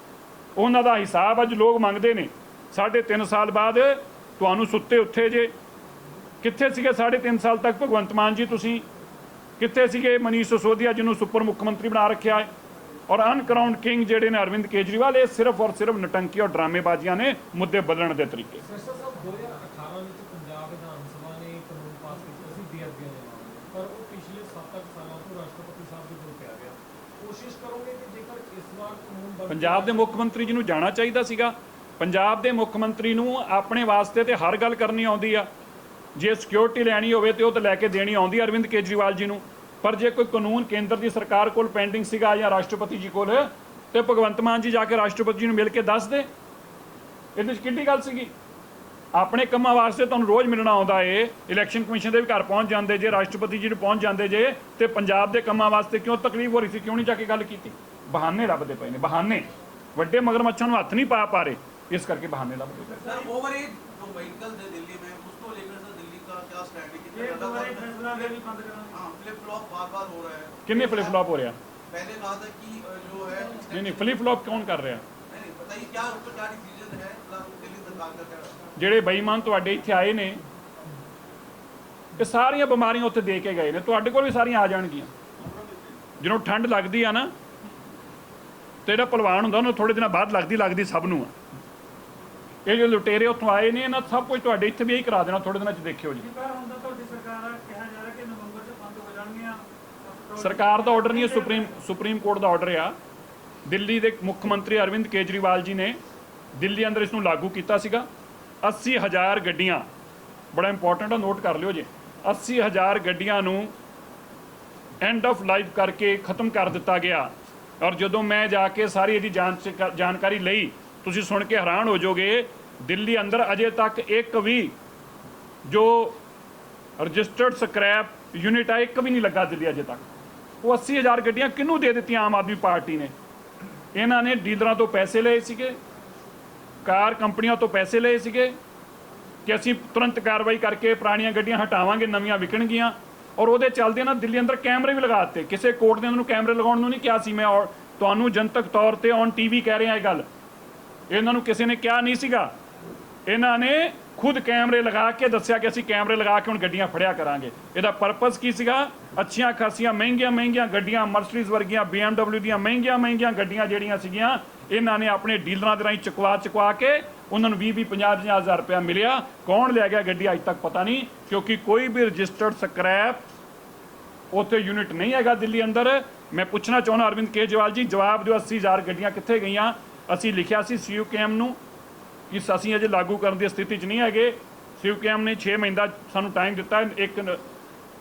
ਉਹਨਾਂ ਦਾ ਹਿਸਾਬ ਅੱਜ ਲੋਕ ਮੰਗਦੇ ਨੇ। ਸਾਢੇ ਤਿੰਨ ਸਾਲ ਬਾਅਦ ਤੁਹਾਨੂੰ ਸੁੱਤੇ ਉੱਥੇ ਜੇ। ਕਿੱਥੇ ਸੀਗੇ? ਸਾਢੇ ਤਿੰਨ ਸਾਲ ਤੱਕ ਭਗਵੰਤ ਮਾਨ ਜੀ ਤੁਸੀਂ ਕਿੱਥੇ ਸੀਗੇ? ਮਨੀਸ਼ ਸਿਸੋਦੀਆ ਜਿਹਨੂੰ ਸੁਪਰ ਮੁੱਖ ਮੰਤਰੀ ਬਣਾ ਰੱਖਿਆ ਹੈ। ਔਰ ਅਨਕਰਾਊਂਡ ਕਿੰਗ ਜਿਹੜੇ ਨੇ ਅਰਵਿੰਦ ਕੇਜਰੀਵਾਲ ਇਹ ਸਿਰਫ ਔਰ ਸਿਰਫ ਨਟੰਕੀ ਔਰ ਡਰਾਮੇਬਾਜ਼ੀਆਂ ਨੇ ਮੁੱਦੇ ਬਦਲਣ ਦੇ ਤਰੀਕੇ। ਸੈਸ਼ਨ ਸਾਹਿਬ 2018 ਵਿੱਚ ਪੰਜਾਬ ਵਿਧਾਨ ਸਭਾ ਨੇ ਕਾਨੂੰਨ ਪਾਸ ਕੀਤਾ ਸੀ ਬੇਅਦਬੀਆਂ ਦੇ ਮਾਮਲੇ 'ਚ। ਪਰ ਉਹ ਪਿਛਲੇ 7-8 ਸਾਲਾਂ ਤੋਂ ਰਾਸ਼ਟਰਪਤੀ ਸਾਹਿਬ ਦੇ ਕੋਲ ਪਿਆ ਗਿਆ ਕੋਸ਼ਿਸ਼ ਕਰੋਗੇ ਕਿ ਜੇਕਰ ਇਸ ਵਾਰ ਕਾਨੂੰਨ ਬਣ ਪੰਜਾਬ ਦੇ ਮੁੱਖ ਮੰਤਰੀ ਜੀ ਨੂੰ ਜਾਣਾ ਚਾਹੀਦਾ ਸੀਗਾ। ਪੰਜਾਬ ਦੇ ਮੁੱਖ ਮੰਤਰੀ ਨੂੰ ਆਪਣੇ ਵਾਸਤੇ ਤੇ ਹਰ ਗੱਲ ਕਰਨੀ ਆਉਂਦੀ ਆ। ਜੇ ਸਿਕਿਉਰਿਟੀ ਲੈਣੀ ਹੋਵੇ ਤੇ ਉਹ ਤਾਂ ਲੈ ਕੇ ਦੇਣੀ ਆਉਂਦੀ ਅਰਵਿੰਦ ਕੇਜਰੀਵਾਲ ਜੀ ਨੂੰ। ਪਰ ਜੇ ਕੋਈ ਕਾਨੂੰਨ ਕੇਂਦਰ ਦੀ ਸਰਕਾਰ ਕੋਲ ਪੈਂਡਿੰਗ ਸੀਗਾ ਜਾਂ ਰਾਸ਼ਟਰਪਤੀ ਜੀ ਕੋਲ, ਤੇ ਭਗਵੰਤ ਮਾਨ ਜੀ ਜਾ ਕੇ ਰਾਸ਼ਟਰਪਤੀ ਜੀ ਨੂੰ ਮਿਲ ਕੇ ਦੱਸ ਦੇ। ਇਹਦੇ ਵਿੱਚ ਕਿੱਡੀ ਗੱਲ ਸੀਗੀ? ਆਪਣੇ ਕੰਮਾਂ ਵਾਸਤੇ ਤੁਹਾਨੂੰ ਰੋਜ਼ ਮਿਲਣਾ ਆਉਂਦਾ ਏ। ਇਲੈਕਸ਼ਨ ਕਮਿਸ਼ਨ ਦੇ ਵੀ ਘਰ ਪਹੁੰਚ ਜਾਂਦੇ ਜੇ, ਰਾਸ਼ਟਰਪਤੀ ਜੀ ਨੂੰ ਪਹੁੰਚ ਜਾਂਦੇ ਜੇ, ਤੇ ਪੰਜਾਬ ਦੇ ਕੰਮਾਂ ਵਾਸਤੇ ਕਿਉਂ ਤਕਲੀਫ ਹੋ ਰਹੀ ਸੀ, ਕਿਉਂ ਨਹੀਂ ਜਾ ਕੇ ਗੱਲ ਕੀਤੀ? ਬਹਾਨੇ ਲੱਭਦੇ ਪਏ ਨੇ, ਬਹਾਨੇ। ਵੱਡੇ ਮਗਰ ਮੱਛਾਂ ਨੂੰ ਹੱਥ ਨਹੀਂ ਪਾ ਪਾ ਰਹੇ, ਇਸ ਕਰਕੇ ਬਹਾਨੇ ਲੱਭਦੇ ਪਏ ਸਰ ਓਵਰ ਏਜ ਵਹੀਕਲ ਦੇ ਦਿੱਲੀ ਮੈਂ, ਉਸ ਤੋਂ ਲੇਕਰ का क्या स्ट्रेटजी ये तुम्हारे फैसला भी बंद करना हाँ फ्लिप फ्लॉप बार बार हो रहा है किन्ने फ्लिप फ्लॉप हो रहा है पहले कहा था कि जो है नहीं नहीं फ्लिप फ्लॉप कौन कर रहा है बताइए क्या उसका क्या डिसीजन है उसके लिए सरकार का क्या ਜਿਹੜੇ ਬੇਈਮਾਨ ਤੁਹਾਡੇ ਇੱਥੇ ਆਏ ਨੇ ਇਹ ਸਾਰੀਆਂ ਬਿਮਾਰੀਆਂ ਉੱਥੇ ਦੇ ਕੇ ਗਏ ਨੇ ਤੁਹਾਡੇ ਕੋਲ ਵੀ ਸਾਰੀਆਂ ਆ ਜਾਣਗੀਆਂ ਜਦੋਂ ਠੰਡ ਲੱਗਦੀ ਆ ਨਾ ਤੇ ਜਿਹੜਾ ਪਹਿਲਵਾਨ ਹੁੰਦਾ ਉਹਨੂੰ ਥੋੜੇ ਦਿਨਾਂ ਬਾਅਦ ਲੱਗਦੀ ਲੱਗਦੀ ਸਭ ਨੂੰ ਆ ਇਹ ਜੋ ਲੁਟੇਰੇ ਉੱਥੋਂ ਆਏ ਨੇ ਇਹਨਾਂ ਸਭ ਕੁਝ ਤੁਹਾਡੇ ਇੱਥੇ ਵੀ ਇਹੀ ਕਰਾ ਦੇਣਾ ਥੋੜੇ ਦਿਨਾਂ ਚ ਦੇਖਿਓ ਜੀ। ਸਰਕਾਰ ਦਾ ਆਰਡਰ ਨਹੀਂ ਹੈ ਸੁਪਰੀਮ ਸੁਪਰੀਮ ਕੋਰਟ ਦਾ ਆਰਡਰ ਆ। ਦਿੱਲੀ ਦੇ ਮੁੱਖ ਮੰਤਰੀ ਅਰਵਿੰਦ ਕੇਜਰੀਵਾਲ ਜੀ ਨੇ ਦਿੱਲੀ ਅੰਦਰ ਇਸ ਨੂੰ ਲਾਗੂ ਕੀਤਾ ਸੀਗਾ। 80000 ਗੱਡੀਆਂ ਬੜਾ ਇੰਪੋਰਟੈਂਟ ਆ ਨੋਟ ਕਰ ਲਿਓ ਜੀ। 80000 ਗੱਡੀਆਂ ਨੂੰ ਐਂਡ ਆਫ ਲਾਈਫ ਕਰਕੇ ਖਤਮ ਕਰ ਦਿੱਤਾ ਗਿਆ। ਔਰ ਜਦੋਂ ਮੈਂ ਜਾ ਕੇ ਸਾਰੀ ਇਹਦੀ ਜਾਂਚ ਕਰ- ਜਾਣਕਾਰੀ ਲਈ ਤੁਸੀਂ ਸੁਣ ਕੇ ਹੈਰਾਨ ਹੋ ਜਾਓਗੇ, ਦਿੱਲੀ ਅੰਦਰ ਅਜੇ ਤੱਕ ਇੱਕ ਵੀ ਜੋ ਰਜਿਸਟਰਡ ਸਕ੍ਰੈਪ ਯੂਨਿਟ ਆ, ਇੱਕ ਵੀ ਨਹੀਂ ਲੱਗਾ ਦਿੱਲੀ ਅਜੇ ਤੱਕ। ਉਹ 80000 ਗੱਡੀਆਂ ਕਿਹਨੂੰ ਦੇ ਦਿੱਤੀਆਂ ਆਮ ਆਦਮੀ ਪਾਰਟੀ ਨੇ? ਇਹਨਾਂ ਨੇ ਡੀਲਰਾਂ ਤੋਂ ਪੈਸੇ ਲਏ ਸੀਗੇ, ਕਾਰ ਕੰਪਨੀਆਂ ਤੋਂ ਪੈਸੇ ਲਏ ਸੀਗੇ ਕਿ ਅਸੀਂ ਤੁਰੰਤ ਕਾਰਵਾਈ ਕਰਕੇ ਪੁਰਾਣੀਆਂ ਗੱਡੀਆਂ ਹਟਾਵਾਂਗੇ, ਨਵੀਆਂ ਵਿਕਣਗੀਆਂ। ਔਰ ਉਹਦੇ ਚੱਲਦੇ ਨਾ ਦਿੱਲੀ ਅੰਦਰ ਕੈਮਰੇ ਵੀ ਲਗਾ ਦਿੱਤੇ। ਕਿਸੇ ਕੋਰਟ ਨੇ ਉਹਨਾਂ ਨੂੰ ਕੈਮਰੇ ਲਗਾਉਣ ਨੂੰ ਨਹੀਂ ਕਿਹਾ ਸੀ, ਮੈਂ ਔਰ ਤੁਹਾਨੂੰ ਜਨਤਕ ਤੌਰ ਤੇ ਔਨ ਟੀਵੀ ਕਹਿ ਰਿਹਾ ਇਹ ਗੱਲ। ਇਹਨਾਂ ਨੂੰ ਕਿਸੇ ਨੇ ਕਿਹਾ ਨਹੀਂ ਸੀਗਾ। ਇਹਨਾਂ ਨੇ ਖੁਦ ਕੈਮਰੇ ਲਗਾ ਕੇ ਦੱਸਿਆ ਕਿ ਅਸੀਂ ਕੈਮਰੇ ਲਗਾ ਕੇ ਹੁਣ ਗੱਡੀਆਂ ਫੜਿਆ ਕਰਾਂਗੇ। ਇਹਦਾ ਪਰਪਸ ਕੀ ਸੀਗਾ? ਅੱਛੀਆਂ, ਖਾਸੀਆਂ, ਮਹਿੰਗੀਆਂ ਮਹਿੰਗੀਆਂ ਗੱਡੀਆਂ ਮਰਸੀਡੀਜ਼ ਵਰਗੀਆਂ, BMW ਦੀਆਂ ਮਹਿੰਗੀਆਂ ਮਹਿੰਗੀਆਂ ਗੱਡੀਆਂ ਜਿਹੜੀਆਂ ਸੀਗੀਆਂ, ਇਹਨਾਂ ਨੇ ਆਪਣੇ ਡੀਲਰਾਂ ਦੇ ਰਾਹੀਂ ਚੁਕਵਾ ਚੁਕਵਾ ਕੇ ਉਹਨਾਂ ਨੂੰ 20 20 50 ਹਜ਼ਾਰ ਰੁਪਇਆ ਮਿਲਿਆ। ਕੌਣ ਲੈ ਗਿਆ ਗੱਡੀ ਅੱਜ ਤੱਕ ਪਤਾ ਨਹੀਂ, ਕਿਉਂਕਿ ਕੋਈ ਵੀ ਰਜਿਸਟਰਡ ਸਕ੍ਰੈਪ ਉੱਥੇ ਯੂਨਿਟ ਨਹੀਂ ਹੈਗਾ ਦਿੱਲੀ ਅੰਦਰ। ਮੈਂ ਪੁੱਛਣਾ ਚਾਹੁੰਦਾ ਅਰਵਿੰਦ ਕੇਜਰੀਵਾਲ ਜੀ, ਜਵਾਬ ਦਿਓ 80000 ਗੱਡੀਆਂ ਕਿੱਥੇ ਗਈਆਂ? ਅਸੀਂ ਲਿਖਿਆ ਸੀ ਸੀਯੂਕੇਐਮ ਨੂੰ ਕਿ ਅਸੀਂ ਅਜੇ ਲਾਗੂ ਕਰਨ ਦੀ ਸਥਿਤੀ 'ਚ ਨਹੀਂ ਹੈਗੇ। ਸੀਯੂਕੇਐਮ ਨੇ 6 ਮਹੀਨਾ ਸਾਨੂੰ ਟਾਈਮ ਦਿੱਤਾ। ਹੈ 1 ਨ-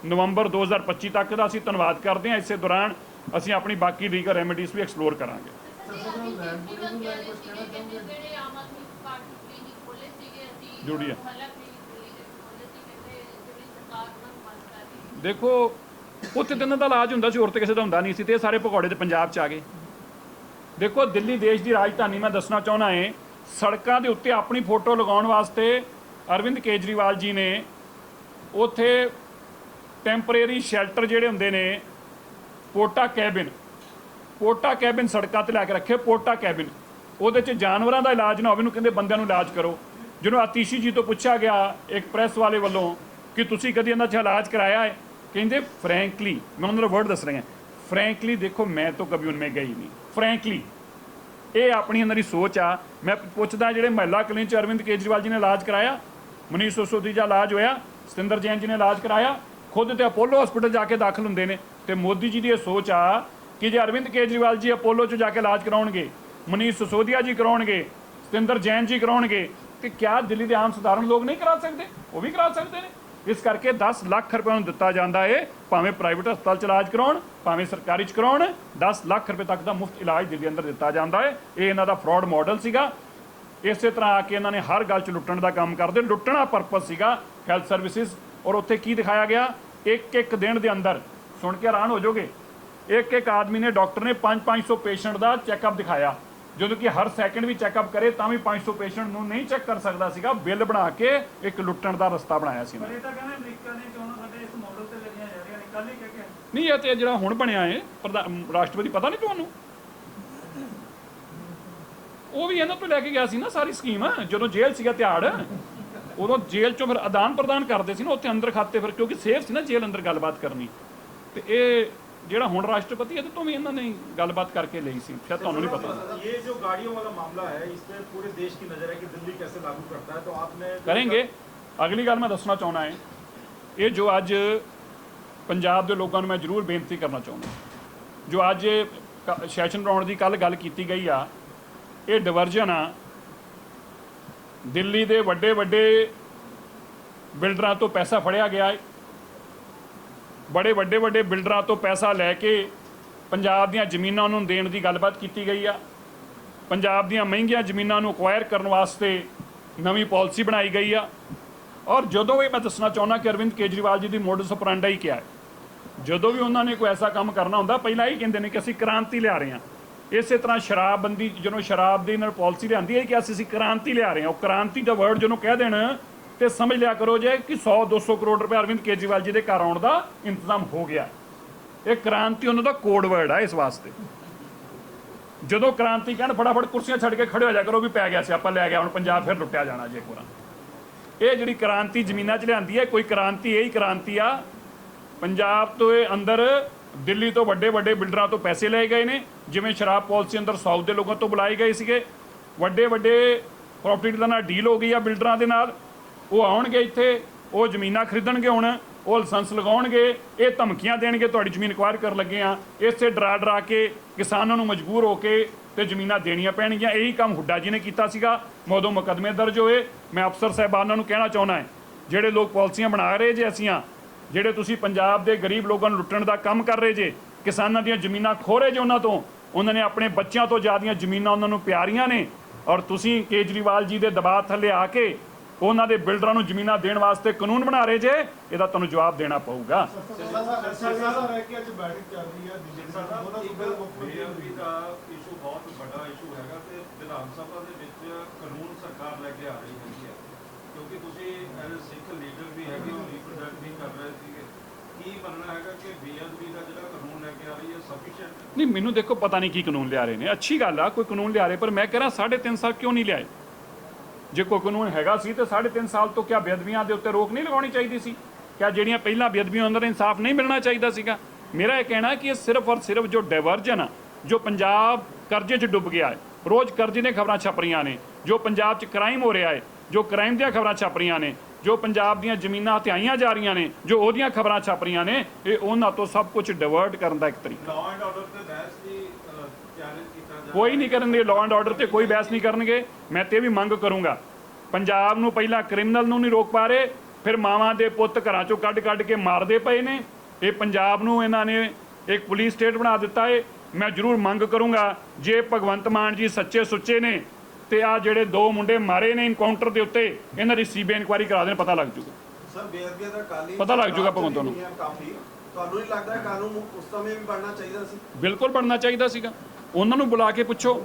ਨਵੰਬਰ 2025 ਤੱਕ ਦਾ ਅਸੀਂ ਧੰਨਵਾਦ ਕਰਦੇ ਹਾਂ। ਇਸੇ ਦੌਰਾਨ ਅਸੀਂ ਆਪਣੀ ਬਾਕੀ ਲੀਗਲ ਰੈਮੇਡੀਜ਼ ਵੀ ਐਕਸਪਲੋਰ ਕਰਾਂਗੇ। ਜੁੜੀਆ ਦੇਖੋ, ਉੱਥੇ ਤਾਂ ਦਾ ਇਲਾਜ ਹੁੰਦਾ ਸੀ, ਹੋਰ ਤੇ ਕਿਸੇ ਦਾ ਹੁੰਦਾ ਨਹੀਂ ਸੀ ਤੇ ਇਹ ਸਾਰੇ ਭਗੌੜੇ ਤੇ ਪੰਜਾਬ 'ਚ ਆ ਗਏ। ਦੇਖੋ, ਦਿੱਲੀ ਦੇਸ਼ ਦੀ ਰਾਜਧਾਨੀ, ਮੈਂ ਦੱਸਣਾ ਚਾਹੁੰਦਾ ਹਾਂ, ਸੜਕਾਂ ਦੇ ਉੱਤੇ ਆਪਣੀ ਫੋਟੋ ਲਗਾਉਣ ਵਾਸਤੇ ਅਰਵਿੰਦ ਕੇਜਰੀਵਾਲ ਜੀ ਨੇ ਉੱਥੇ ਟੈਂਪਰੇਰੀ ਸ਼ੈਲਟਰ ਜਿਹੜੇ ਹੁੰਦੇ ਨੇ, ਪੋਟਾ ਕੈਬਿਨ ਪੋਟਾ ਕੈਬਿਨ ਸੜਕਾਂ ਤੇ ਲਾ ਕੇ ਰੱਖੇ, ਪੋਟਾ ਕੈਬਿਨ। ਉਹਦੇ 'ਚ ਜਾਨਵਰਾਂ ਦਾ ਇਲਾਜ ਨਾ ਹੋਵੇ ਨੂੰ ਕਹਿੰਦੇ ਬੰਦਿਆਂ ਨੂੰ ਇਲਾਜ ਕਰੋ। ਜਿਹਨੂੰ ਆਤੀਸ਼ੀ ਜੀ ਤੋਂ ਪੁੱਛਿਆ ਗਿਆ, ਇੱਕ ਪ੍ਰੈਸ ਵਾਲੇ ਵੱਲੋਂ, ਕਿ ਤੁਸੀਂ ਕਦੀ ਇਹਨਾਂ 'ਚ ਇਲਾਜ ਕਰਾਇਆ ਹੈ? ਕਹਿੰਦੇ ਫ੍ਰੈਂਕਲੀ ਮੈਂ ਉਹਨਾਂ ਦਾ ਵਰਡ ਦੱਸ ਰਿਹਾ ਫ੍ਰੈਂਕਲੀ ਦੇਖੋ, ਮੈਂ ਤਾਂ ਕभी ਉਨਮੇ ਗਈ ਨਹੀਂ। ਫਰੈਂਕਲੀ ਇਹ ਆਪਣੀ ਇਹਨਾਂ ਦੀ ਸੋਚ ਆ। ਮੈਂ ਪੁੱਛਦਾ ਜਿਹੜੇ ਮਹਿਲਾ ਕਲੀਨਿਕ ਚ ਅਰਵਿੰਦ ਕੇਜਰੀਵਾਲ ਜੀ ਨੇ ਇਲਾਜ ਕਰਾਇਆ, ਮਨੀਸ਼ ਸਿਸੋਦੀਆ ਦਾ ਇਲਾਜ ਹੋਇਆ, ਸਤਿੰਦਰ ਜੈਨ ਜੀ ਨੇ ਇਲਾਜ ਕਰਾਇਆ, ਖੁਦ ਤੇ ਅਪੋਲੋ ਹਸਪੀਟਲ ਜਾ ਕੇ ਦਾਖਲ ਹੁੰਦੇ ਨੇ। ਤੇ ਮੋਦੀ ਜੀ ਦੀ ਇਹ ਸੋਚ ਆ ਕਿ ਜੇ ਅਰਵਿੰਦ ਕੇਜਰੀਵਾਲ ਜੀ ਅਪੋਲੋ ਚ ਜਾ ਕੇ ਇਲਾਜ ਕਰਾਉਣਗੇ, ਮਨੀਸ਼ ਸਸੋਦੀਆ ਜੀ ਕਰਾਉਣਗੇ, ਸਤਿੰਦਰ ਜੈਨ ਜੀ ਕਰਾਉਣਗੇ, ਤੇ ਕਿਆ ਦਿੱਲੀ ਦੇ ਆਮ ਸਧਾਰਨ ਲੋਕ ਨਹੀਂ ਕਰਾ ਸਕਦੇ? ਉਹ ਵੀ ਕਰਾ ਸਕਦੇ ਨੇ। ਇਸ ਕਰਕੇ 10 ਲੱਖ ਰੁਪਏ ਨੂੰ ਦਿੱਤਾ ਜਾਂਦਾ ਏ, ਭਾਵੇਂ ਪ੍ਰਾਈਵੇਟ ਹਸਪਤਾਲ ਚ ਇਲਾਜ ਕਰਾਉਣ, ਭਾਵੇਂ ਸਰਕਾਰੀ ਚ ਕਰਾਉਣ 10 ਲੱਖ ਰੁਪਏ ਤੱਕ ਦਾ ਮੁਫਤ ਇਲਾਜ ਦਿੱਲੀ ਅੰਦਰ ਦਿੱਤਾ ਜਾਂਦਾ ਏ। ਇਹ ਇਹਨਾਂ ਦਾ ਫਰਾਡ ਮਾਡਲ ਸੀਗਾ। ਇਸੇ ਤਰ੍ਹਾਂ ਆ ਕੇ ਇਹਨਾਂ ਨੇ ਹਰ ਗੱਲ 'ਚ ਲੁੱਟਣ ਦਾ ਕੰਮ ਕਰਦੇ ਲੁੱਟਣਾ ਪਰਪਸ ਸੀਗਾ ਹੈਲਥ ਸਰਵਿਸਿਜ਼ ਔਰ ਉੱਥੇ ਕੀ ਦਿਖਾਇਆ ਗਿਆ? ਇੱਕ ਇੱਕ ਦਿਨ ਦੇ ਅੰਦਰ। ਸੁਣ ਕੇ ਹੈਰਾਨ ਹੋ ਜਾਓਗੇ। ਇੱਕ ਇੱਕ ਆਦਮੀ ਨੇ ਡਾਕਟਰ ਨੇ 5-500 ਪੇਸ਼ੈਂਟ ਦਾ ਚੈੱਕਅਪ ਦਿਖਾਇਆ। ਜਦੋਂ ਕਿ ਹਰ ਸੈਕਿੰਡ ਵੀ ਚੈੱਕਅਪ ਕਰੇ ਤਾਂ ਵੀ 500 ਪੇਸ਼ੈਂਟ ਨੂੰ ਨਹੀਂ ਚੈੱਕ ਕਰ ਸਕਦਾ ਸੀਗਾ। ਬਿੱਲ ਬਣਾ ਕੇ ਇੱਕ ਲੁੱਟਣ ਦਾ ਰਸਤਾ ਬਣਾਇਆ ਸੀ ਪਰ ਨੇ। ਇਹ ਤਾਂ ਕਹਿੰਦੇ ਅਮਰੀਕਾ ਦੀਆਂ ਚੋਣਾਂ ਸਾਡੇ ਇਸ ਮਾਡਲ ਤੇ ਲੜੀਆਂ ਜਾ ਰਹੀਆਂ ਨੇ। ਕੱਲ ਹੀ ਕਹਿ ਕੇ ਨਹੀਂ ਇਹ ਤੇ ਜਿਹੜਾ ਹੁਣ ਬਣਿਆ ਪ੍ਰਧਾਨ ਰਾਸ਼ਟਰਪਤੀ ਪਤਾ ਨਹੀਂ ਤੁਹਾਨੂੰ? ਉਹ ਵੀ ਇਹਨਾਂ ਤੋਂ ਲੈ ਕੇ ਗਿਆ ਸੀ ਨਾ ਸਾਰੀ ਸਕੀਮ ਜਦੋਂ ਜੇਲ੍ਹ ਸੀਗਾ ਤਿਹਾੜ ਉਦੋਂ ਜੇਲ੍ਹ ਚੋਂ ਫਿਰ ਆਦਾਨ ਪ੍ਰਦਾਨ ਕਰਦੇ ਸੀ ਨਾ ਉੱਥੇ ਅੰਦਰ ਖਾਤੇ ਫਿਰ ਕਿਉਂਕਿ ਸੇਫ ਸੀ ਨਾ ਜੇਲ੍ਹ ਅੰਦਰ ਗੱਲਬਾਤ ਕਰਨੀ। ਤੇ ਇਹ ਜਿਹੜਾ ਹੁਣ ਰਾਸ਼ਟਰਪਤੀ ਇਹਦੇ ਤੋਂ ਵੀ ਇਹਨਾਂ ਨੇ ਗੱਲਬਾਤ ਕਰਕੇ ਲਈ ਸੀ ਸ਼ਾਇਦ ਤੁਹਾਨੂੰ ਨਹੀਂ ਪਤਾ ये जो गाड़ियों वाला मामला है इस पे पूरे देश की नजर है कि दिल्ली कैसे लागू करता है तो आपने ਕਰਾਂਗੇ ਅਗਲੀ ਗੱਲ ਮੈਂ ਦੱਸਣਾ ਚਾਹੁੰਦਾ ਹੈ ਇਹ ਜੋ ਅੱਜ ਪੰਜਾਬ ਦੇ ਲੋਕਾਂ ਨੂੰ ਮੈਂ ਜ਼ਰੂਰ ਬੇਨਤੀ ਕਰਨਾ ਚਾਹੁੰਦਾ ਜੋ ਅੱਜ ਇਹ ਕ- ਸੈਸ਼ਨ ਬਣਾਉਣ ਦੀ ਕੱਲ ਗੱਲ ਕੀਤੀ ਗਈ ਆ ਇਹ ਡਿਵਰਜਨ ਆ ਦਿੱਲੀ ਦੇ ਵੱਡੇ ਵੱਡੇ ਬਿਲਡਰਾਂ ਤੋਂ ਪੈਸਾ ਫੜਿਆ ਗਿਆ ਹੈ ਬੜੇ ਵੱਡੇ ਵੱਡੇ ਬਿਲਡਰਾਂ ਤੋਂ ਪੈਸਾ ਲੈ ਕੇ ਪੰਜਾਬ ਦੀਆਂ ਜ਼ਮੀਨਾਂ ਨੂੰ ਦੇਣ ਦੀ ਗੱਲਬਾਤ ਕੀਤੀ ਗਈ ਆ। ਪੰਜਾਬ ਦੀਆਂ ਮਹਿੰਗੀਆਂ ਜ਼ਮੀਨਾਂ ਨੂੰ ਅਕਵਾਇਰ ਕਰਨ ਵਾਸਤੇ ਨਵੀਂ ਪਾਲਿਸੀ ਬਣਾਈ ਗਈ ਆ। ਔਰ ਜਦੋਂ ਵੀ ਮੈਂ ਦੱਸਣਾ ਚਾਹੁੰਦਾ ਕਿ ਅਰਵਿੰਦ ਕੇਜਰੀਵਾਲ ਜੀ ਦੀ ਮੋਡਸ ਆਪਰੈਂਡਾ ਹੀ ਕਿਹਾ ਹੈ ਜਦੋਂ ਵੀ ਉਹਨਾਂ ਨੇ ਕੋਈ ਐਸਾ ਕੰਮ ਕਰਨਾ ਹੁੰਦਾ, ਪਹਿਲਾਂ ਇਹ ਕਹਿੰਦੇ ਨੇ ਕਿ ਅਸੀਂ ਕ੍ਰਾਂਤੀ ਲਿਆ ਰਹੇ ਹਾਂ ਇਸੇ ਤਰ੍ਹਾਂ ਸ਼ਰਾਬਬੰਦੀ, ਜਦੋਂ ਸ਼ਰਾਬ ਦੀ ਨਾਲ ਪਾਲਿਸੀ ਲਿਆਂਦੀ ਹੈ ਕਿ ਅਸੀਂ ਅਸੀਂ ਕ੍ਰਾਂਤੀ ਲਿਆ ਰਹੇ ਹਾਂ ਉਹ ਕ੍ਰਾਂਤੀ ਦਾ ਵਰਡ ਜਦੋਂ ਕਹਿ ਦੇਣ ਤੇ ਸਮਝ ਲਿਆ ਕਰੋ ਜੇ ਕਿ 100 200 ਕਰੋੜ ਰੁਪਏ ਅਰਵਿੰਦ ਕੇਜਰੀਵਾਲ ਜੀ ਦੇ ਘਰ ਆਉਣ ਦਾ ਇੰਤਜ਼ਾਮ ਹੋ ਗਿਆ। ਇਹ ਕ੍ਰਾਂਤੀ ਉਹਨਾਂ ਦਾ ਕੋਡ ਵਰਡ ਆ ਇਸ ਵਾਸਤੇ। ਜਦੋਂ ਕ੍ਰਾਂਤੀ ਕਹਿਣ, ਫਟਾਫਟ ਕੁਰਸੀਆਂ ਛੱਡ ਕੇ ਖੜੇ ਹੋ ਜਾ ਕਰੋ ਵੀ ਪੈ ਗਿਆ ਸੀ, ਆਪਾਂ ਲੈ ਗਿਆ, ਹੁਣ ਪੰਜਾਬ ਫਿਰ ਲੁੱਟਿਆ ਜਾਣਾ ਜੇ ਕੋਰਾ ਇਹ ਜਿਹੜੀ ਕ੍ਰਾਂਤੀ ਜ਼ਮੀਨਾਂ 'ਚ ਲਿਆਂਦੀ ਹੈ, ਕੋਈ ਕ੍ਰਾਂਤੀ, ਇਹੀ ਕ੍ਰਾਂਤੀ ਆ, ਪੰਜਾਬ ਤੋਂ ਇਹ ਅੰਦਰ ਦਿੱਲੀ ਤੋਂ ਵੱਡੇ ਵੱਡੇ ਬਿਲਡਰਾਂ ਤੋਂ ਪੈਸੇ ਲਏ ਗਏ ਨੇ, ਜਿਵੇਂ ਸ਼ਰਾਬ ਪਾਲਿਸੀ ਅੰਦਰ ਸਾਊਥ ਦੇ ਲੋਕਾਂ ਤੋਂ ਬੁਲਾਏ ਗਏ ਸੀਗੇ, ਵੱਡੇ ਵੱਡੇ ਪ੍ਰਾਪਰਟੀ ਡੀਲਰਾਂ ਨਾਲ ਡੀਲ ਹੋ ਗਈ ਆ ਬਿਲਡਰਾਂ ਦੇ ਨਾਲ ਉਹ ਆਉਣਗੇ ਇੱਥੇ, ਉਹ ਜ਼ਮੀਨਾਂ ਖਰੀਦਣਗੇ ਹੁਣ, ਉਹ ਲਾਇਸੈਂਸ ਲਗਾਉਣਗੇ, ਇਹ ਧਮਕੀਆਂ ਦੇਣਗੇ, ਤੁਹਾਡੀ ਜ਼ਮੀਨ ਅਕਵਾਇਰ ਕਰਨ ਲੱਗੇ ਆ। ਇਸੇ ਡਰਾ ਡਰਾ ਕੇ ਕਿਸਾਨਾਂ ਨੂੰ ਮਜਬੂਰ ਹੋ ਕੇ ਤੇ ਜ਼ਮੀਨਾਂ ਦੇਣੀਆਂ ਪੈਣਗੀਆਂ। ਇਹੀ ਕੰਮ ਹੁੱਡਾ ਜੀ ਨੇ ਕੀਤਾ ਸੀਗਾ। ਮੈਂ ਉਦੋਂ ਮੁਕੱਦਮੇ ਦਰਜ ਹੋਏ। ਮੈਂ ਅਫਸਰ ਸਾਹਿਬਾਨਾਂ ਨੂੰ ਕਹਿਣਾ ਚਾਹੁੰਦਾ ਹਾਂ, ਜਿਹੜੇ ਲੋਕ ਪਾਲਿਸੀਆਂ ਬਣਾ ਰਹੇ ਜੇ ਅਸੀਂ ਆ, ਜਿਹੜੇ ਤੁਸੀਂ ਪੰਜਾਬ ਦੇ ਗਰੀਬ ਲੋਕਾਂ ਨੂੰ ਲੁੱਟਣ ਦਾ ਕੰਮ ਕਰ ਰਹੇ ਜੇ, ਕਿਸਾਨਾਂ ਦੀਆਂ ਜ਼ਮੀਨਾਂ ਖੋਹ ਰਹੇ ਜੇ ਉਹਨਾਂ ਤੋਂ, ਉਹਨਾਂ ਨੇ ਆਪਣੇ ਬੱਚਿਆਂ ਤੋਂ ਜ਼ਿਆਦੀਆਂ ਜ਼ਮੀਨਾਂ ਉਹਨਾਂ ਨੂੰ ਪਿਆਰੀਆਂ ਨੇ। ਔਰ ਤੁਸੀਂ ਕੇਜਰੀਵਾਲ ਜੀ ਦੇ ਦਬਾਅ ਥੱਲੇ ਆ ਕੇ ਉਹਨਾਂ ਦੇ ਬਿਲਡਰਾਂ ਨੂੰ ਜ਼ਮੀਨਾਂ ਦੇਣ ਵਾਸਤੇ ਕਾਨੂੰਨ ਬਣਾ ਰਹੇ ਜੇ, ਇਹਦਾ ਤੁਹਾਨੂੰ ਜਵਾਬ ਦੇਣਾ ਪਊਗਾ। ਨਹੀਂ, ਮੈਨੂੰ ਦੇਖੋ, ਪਤਾ ਨਹੀਂ ਕੀ ਕਾਨੂੰਨ ਲਿਆ ਰਹੇ ਨੇ। ਅੱਛੀ ਗੱਲ ਆ, ਕੋਈ ਕਾਨੂੰਨ ਲਿਆ ਰਹੇ, ਪਰ ਮੈਂ ਕਹਿ ਰਿਹਾ 3.5 ਸਾਲ ਕਿਉਂ ਨਹੀਂ ਲਿਆਏ? ਜੇ ਕੋਈ ਕਾਨੂੰਨ ਹੈਗਾ ਸੀ ਤੇ 3.5 ਸਾਲ ਤੋਂ ਕਿਆ ਬੇਅਦਬੀਆਂ ਦੇ ਉੱਤੇ ਰੋਕ ਨਹੀਂ ਲਗਾਉਣੀ ਚਾਹੀਦੀ ਸੀ? ਕਿਆ ਜਿਹੜੀਆਂ ਪਹਿਲਾਂ ਬੇਅਦਬੀਆਂ ਅੰਦਰ ਇਨਸਾਫ ਨਹੀਂ ਮਿਲਣਾ ਚਾਹੀਦਾ ਸੀਗਾ? ਮੇਰਾ ਇਹ ਕਹਿਣਾ ਕਿ ਇਹ ਸਿਰਫ ਔਰ ਸਿਰਫ ਜੋ ਡਾਇਵਰਜਨ ਆ, ਜੋ ਪੰਜਾਬ ਕਰਜ਼ੇ 'ਚ ਡੁੱਬ ਗਿਆ ਹੈ, ਰੋਜ਼ ਕਰਜ਼ੇ ਦੀਆਂ ਖਬਰਾਂ ਛਪ ਰਹੀਆਂ ਨੇ, ਜੋ ਪੰਜਾਬ 'ਚ ਕ੍ਰਾਈਮ ਹੋ ਰਿਹਾ ਹੈ, ਜੋ ਕ੍ਰਾਈਮ ਦੀਆਂ ਖਬਰਾਂ ਛਪ ਰਹੀਆਂ ਨੇ, ਜੋ ਪੰਜਾਬ ਦੀਆਂ ਜ਼ਮੀਨਾਂ ਹਥਿਆਈਆਂ ਜਾ ਰਹੀਆਂ ਨੇ, ਜੋ ਉਹਦੀਆਂ ਖਬਰਾਂ ਛਪ ਰਹੀਆਂ ਨੇ, ਇਹ ਉਹਨਾਂ ਤੋਂ ਸਭ ਕੁਝ ਡਿਵਰਟ ਕਰਨ ਦਾ ਇੱਕ ਤਰੀਕਾ ਲਾਅ ਐਂਡ ਆਰਡਰ ਤੇ ਬਹਿਸ ਦੀ ਚੈਲੰਜ ਕੋਈ ਨਹੀਂ ਕਰਨਗੇ ਲਾਅ ਐਂਡ ਆਰਡਰ ਤੇ ਕੋਈ ਬਹਿਸ ਨਹੀਂ ਕਰਨਗੇ। ਮੈਂ ਤੇ ਵੀ ਮੰਗ ਕਰੂੰਗਾ ਪੰਜਾਬ ਨੂੰ ਪਹਿਲਾਂ ਕ੍ਰਿਮੀਨਲ ਨੂੰ ਨਹੀਂ ਰੋਕ ਪਾ ਰਹੇ ਫਿਰ ਮਾਵਾਂ ਦੇ ਪੁੱਤ ਘਰਾਂ ਚੋਂ ਕੱਢ ਕੱਢ ਕੇ ਮਾਰਦੇ ਪਏ ਨੇ। ਇਹ ਪੰਜਾਬ ਨੂੰ ਇਹਨਾਂ ਨੇ ਇੱਕ ਪੁਲਿਸ ਸਟੇਟ ਬਣਾ ਦਿੱਤਾ ਏ। ਮੈਂ ਜ਼ਰੂਰ ਮੰਗ ਕਰੂੰਗਾ ਜੇ ਭਗਵੰਤ ਮਾਨ ਜੀ ਸੱਚੇ ਸੁੱਚੇ ਨੇ ਤੇ ਆ ਜਿਹੜੇ ਦੋ ਮੁੰਡੇ ਮਾਰੇ ਨੇ ਇਨਕਾਊਂਟਰ ਦੇ ਉੱਤੇ ਇਹਨਾਂ ਦੀ ਸੀਬੀਆਈ ਇਨਕੁਆਇਰੀ ਕਰਾ ਦੇਣ ਪਤਾ ਲੱਗ ਜੂਗਾ। ਸਰ ਬੇਅਦਬੀਆਂ ਦਾ ਕਾਲੀ ਪਤਾ ਲੱਗ ਜਾਊਗਾ ਭਗਵੰਤ ਨੂੰ। ਤੁਹਾਨੂੰ ਨਹੀਂ ਲੱਗਦਾ ਕਾਨੂੰਨ ਉਸ ਸਮੇਂ ਵੀ ਬਣਨਾ ਚਾਹੀਦਾ ਸੀ? ਬਿਲਕੁਲ ਬਣਨਾ ਚਾਹੀਦਾ ਸੀਗਾ। ਉਹਨਾਂ ਨੂੰ ਬੁਲਾ ਕੇ ਪੁੱਛੋ।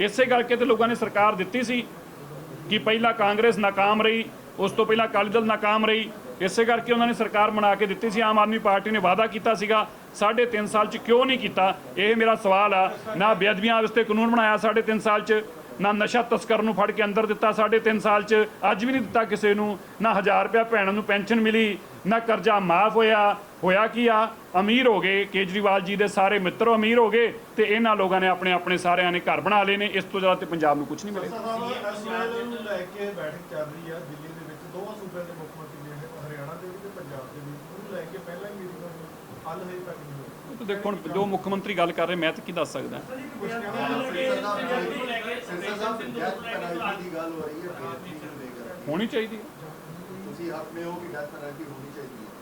ਇਸੇ ਕਰਕੇ ਤੇ ਲੋਕਾਂ ਨੇ ਸਰਕਾਰ ਦਿੱਤੀ ਸੀ ਕਿ ਪਹਿਲਾਂ ਕਾਂਗਰਸ ਨਾਕਾਮ ਰਹੀ, ਉਸ ਤੋਂ ਪਹਿਲਾਂ ਅਕਾਲੀ ਦਲ ਨਾਕਾਮ ਰਹੀ। ਇਸੇ ਕਰਕੇ ਉਹਨਾਂ ਨੇ ਸਰਕਾਰ ਬਣਾ ਕੇ ਦਿੱਤੀ ਸੀ। ਆਮ ਆਦਮੀ ਪਾਰਟੀ ਨੇ ਵਾਅਦਾ ਕੀਤਾ ਸੀਗਾ, ਸਾਢੇ ਤਿੰਨ ਸਾਲ ਚ ਕਿਉਂ ਨਹੀਂ ਕੀਤਾ? ਇਹ ਮੇਰਾ ਸਵਾਲ ਆ। ਨਾ ਬੇਅਦਬੀਆਂ ਵਾਸਤੇ ਕਾਨੂੰਨ ਬਣਾਇਆ ਸਾਢੇ ਤਿੰਨ ਸਾਲ ਚ, ਨਾ ਨਸ਼ਾ ਤਸਕਰ ਨੂੰ ਫੜ ਕੇ ਅੰਦਰ ਦਿੱਤਾ ਸਾਢੇ ਤਿੰਨ ਸਾਲ ਚ, ਅੱਜ ਵੀ ਨਹੀਂ ਦਿੱਤਾ ਕਿਸੇ ਨੂੰ। ਨਾ 1000 ਰੁਪਇਆ ਭੈਣਾਂ ਨੂੰ ਪੈਨਸ਼ਨ ਮਿਲੀ, ਨਾ ਕਰਜ਼ਾ ਮਾਫ ਹੋਇਆ ਹੋਇਆ ਕੀ ਆ ਅਮੀਰ ਹੋ ਗਏ ਕੇਜਰੀਵਾਲ ਜੀ ਦੇ ਸਾਰੇ ਮਿੱਤਰ ਅਮੀਰ ਹੋ ਗਏ ਤੇ ਇਹਨਾਂ ਲੋਕਾਂ ਨੇ ਆਪਣੇ ਆਪਣੇ ਸਾਰਿਆਂ ਨੇ ਘਰ ਬਣਾ ਲਏ ਨੇ ਇਸ ਤੋਂ ਜ਼ਿਆਦਾ ਤੇ ਪੰਜਾਬ ਨੂੰ ਕੁਝ ਨਹੀਂ ਮਿਲੇਗਾ ਸਾਹਿਬ ਐਸਐਲ ਨੂੰ ਲੈ ਕੇ ਬੈਠਕ ਚੱਲ ਰਹੀ ਹੈ ਦਿੱਲੀ ਦੇ ਵਿੱਚ ਦੋਵਾਂ ਸੂਬਿਆਂ ਦੇ ਮੁੱਖ ਮੰਤਰੀ ਨੇ ਹਰਿਆਣਾ ਦੇ ਵੀ ਤੇ ਪੰਜਾਬ ਦੇ ਵੀ ਉਹਨੂੰ ਲੈ ਕੇ ਪਹਿਲਾਂ ਹੀ ਮੀਟਿੰਗ ਹੋਈ ਹੱਲ ਹਜੇ ਤੱਕ ਨਹੀਂ ਹੋਇਆ ਉਹ ਤਾਂ ਦੇਖੋ ਹੁਣ ਜੋ ਮੁੱਖ ਮੰਤਰੀ ਗੱਲ ਕਰ ਰਹੇ ਮੈਂ ਤਾਂ ਕੀ ਦੱਸ ਸਕਦਾ ਨੂੰ ਹੋਣੀ ਚਾਹੀਦੀ ਤੁਸੀਂ ਹੱਕ ਮੇ ਹੋ ਕਿ ਡੈਥ ਪੈਨਲਟੀ ਹੋਣੀ ਚਾਹੀਦੀ ਹੈ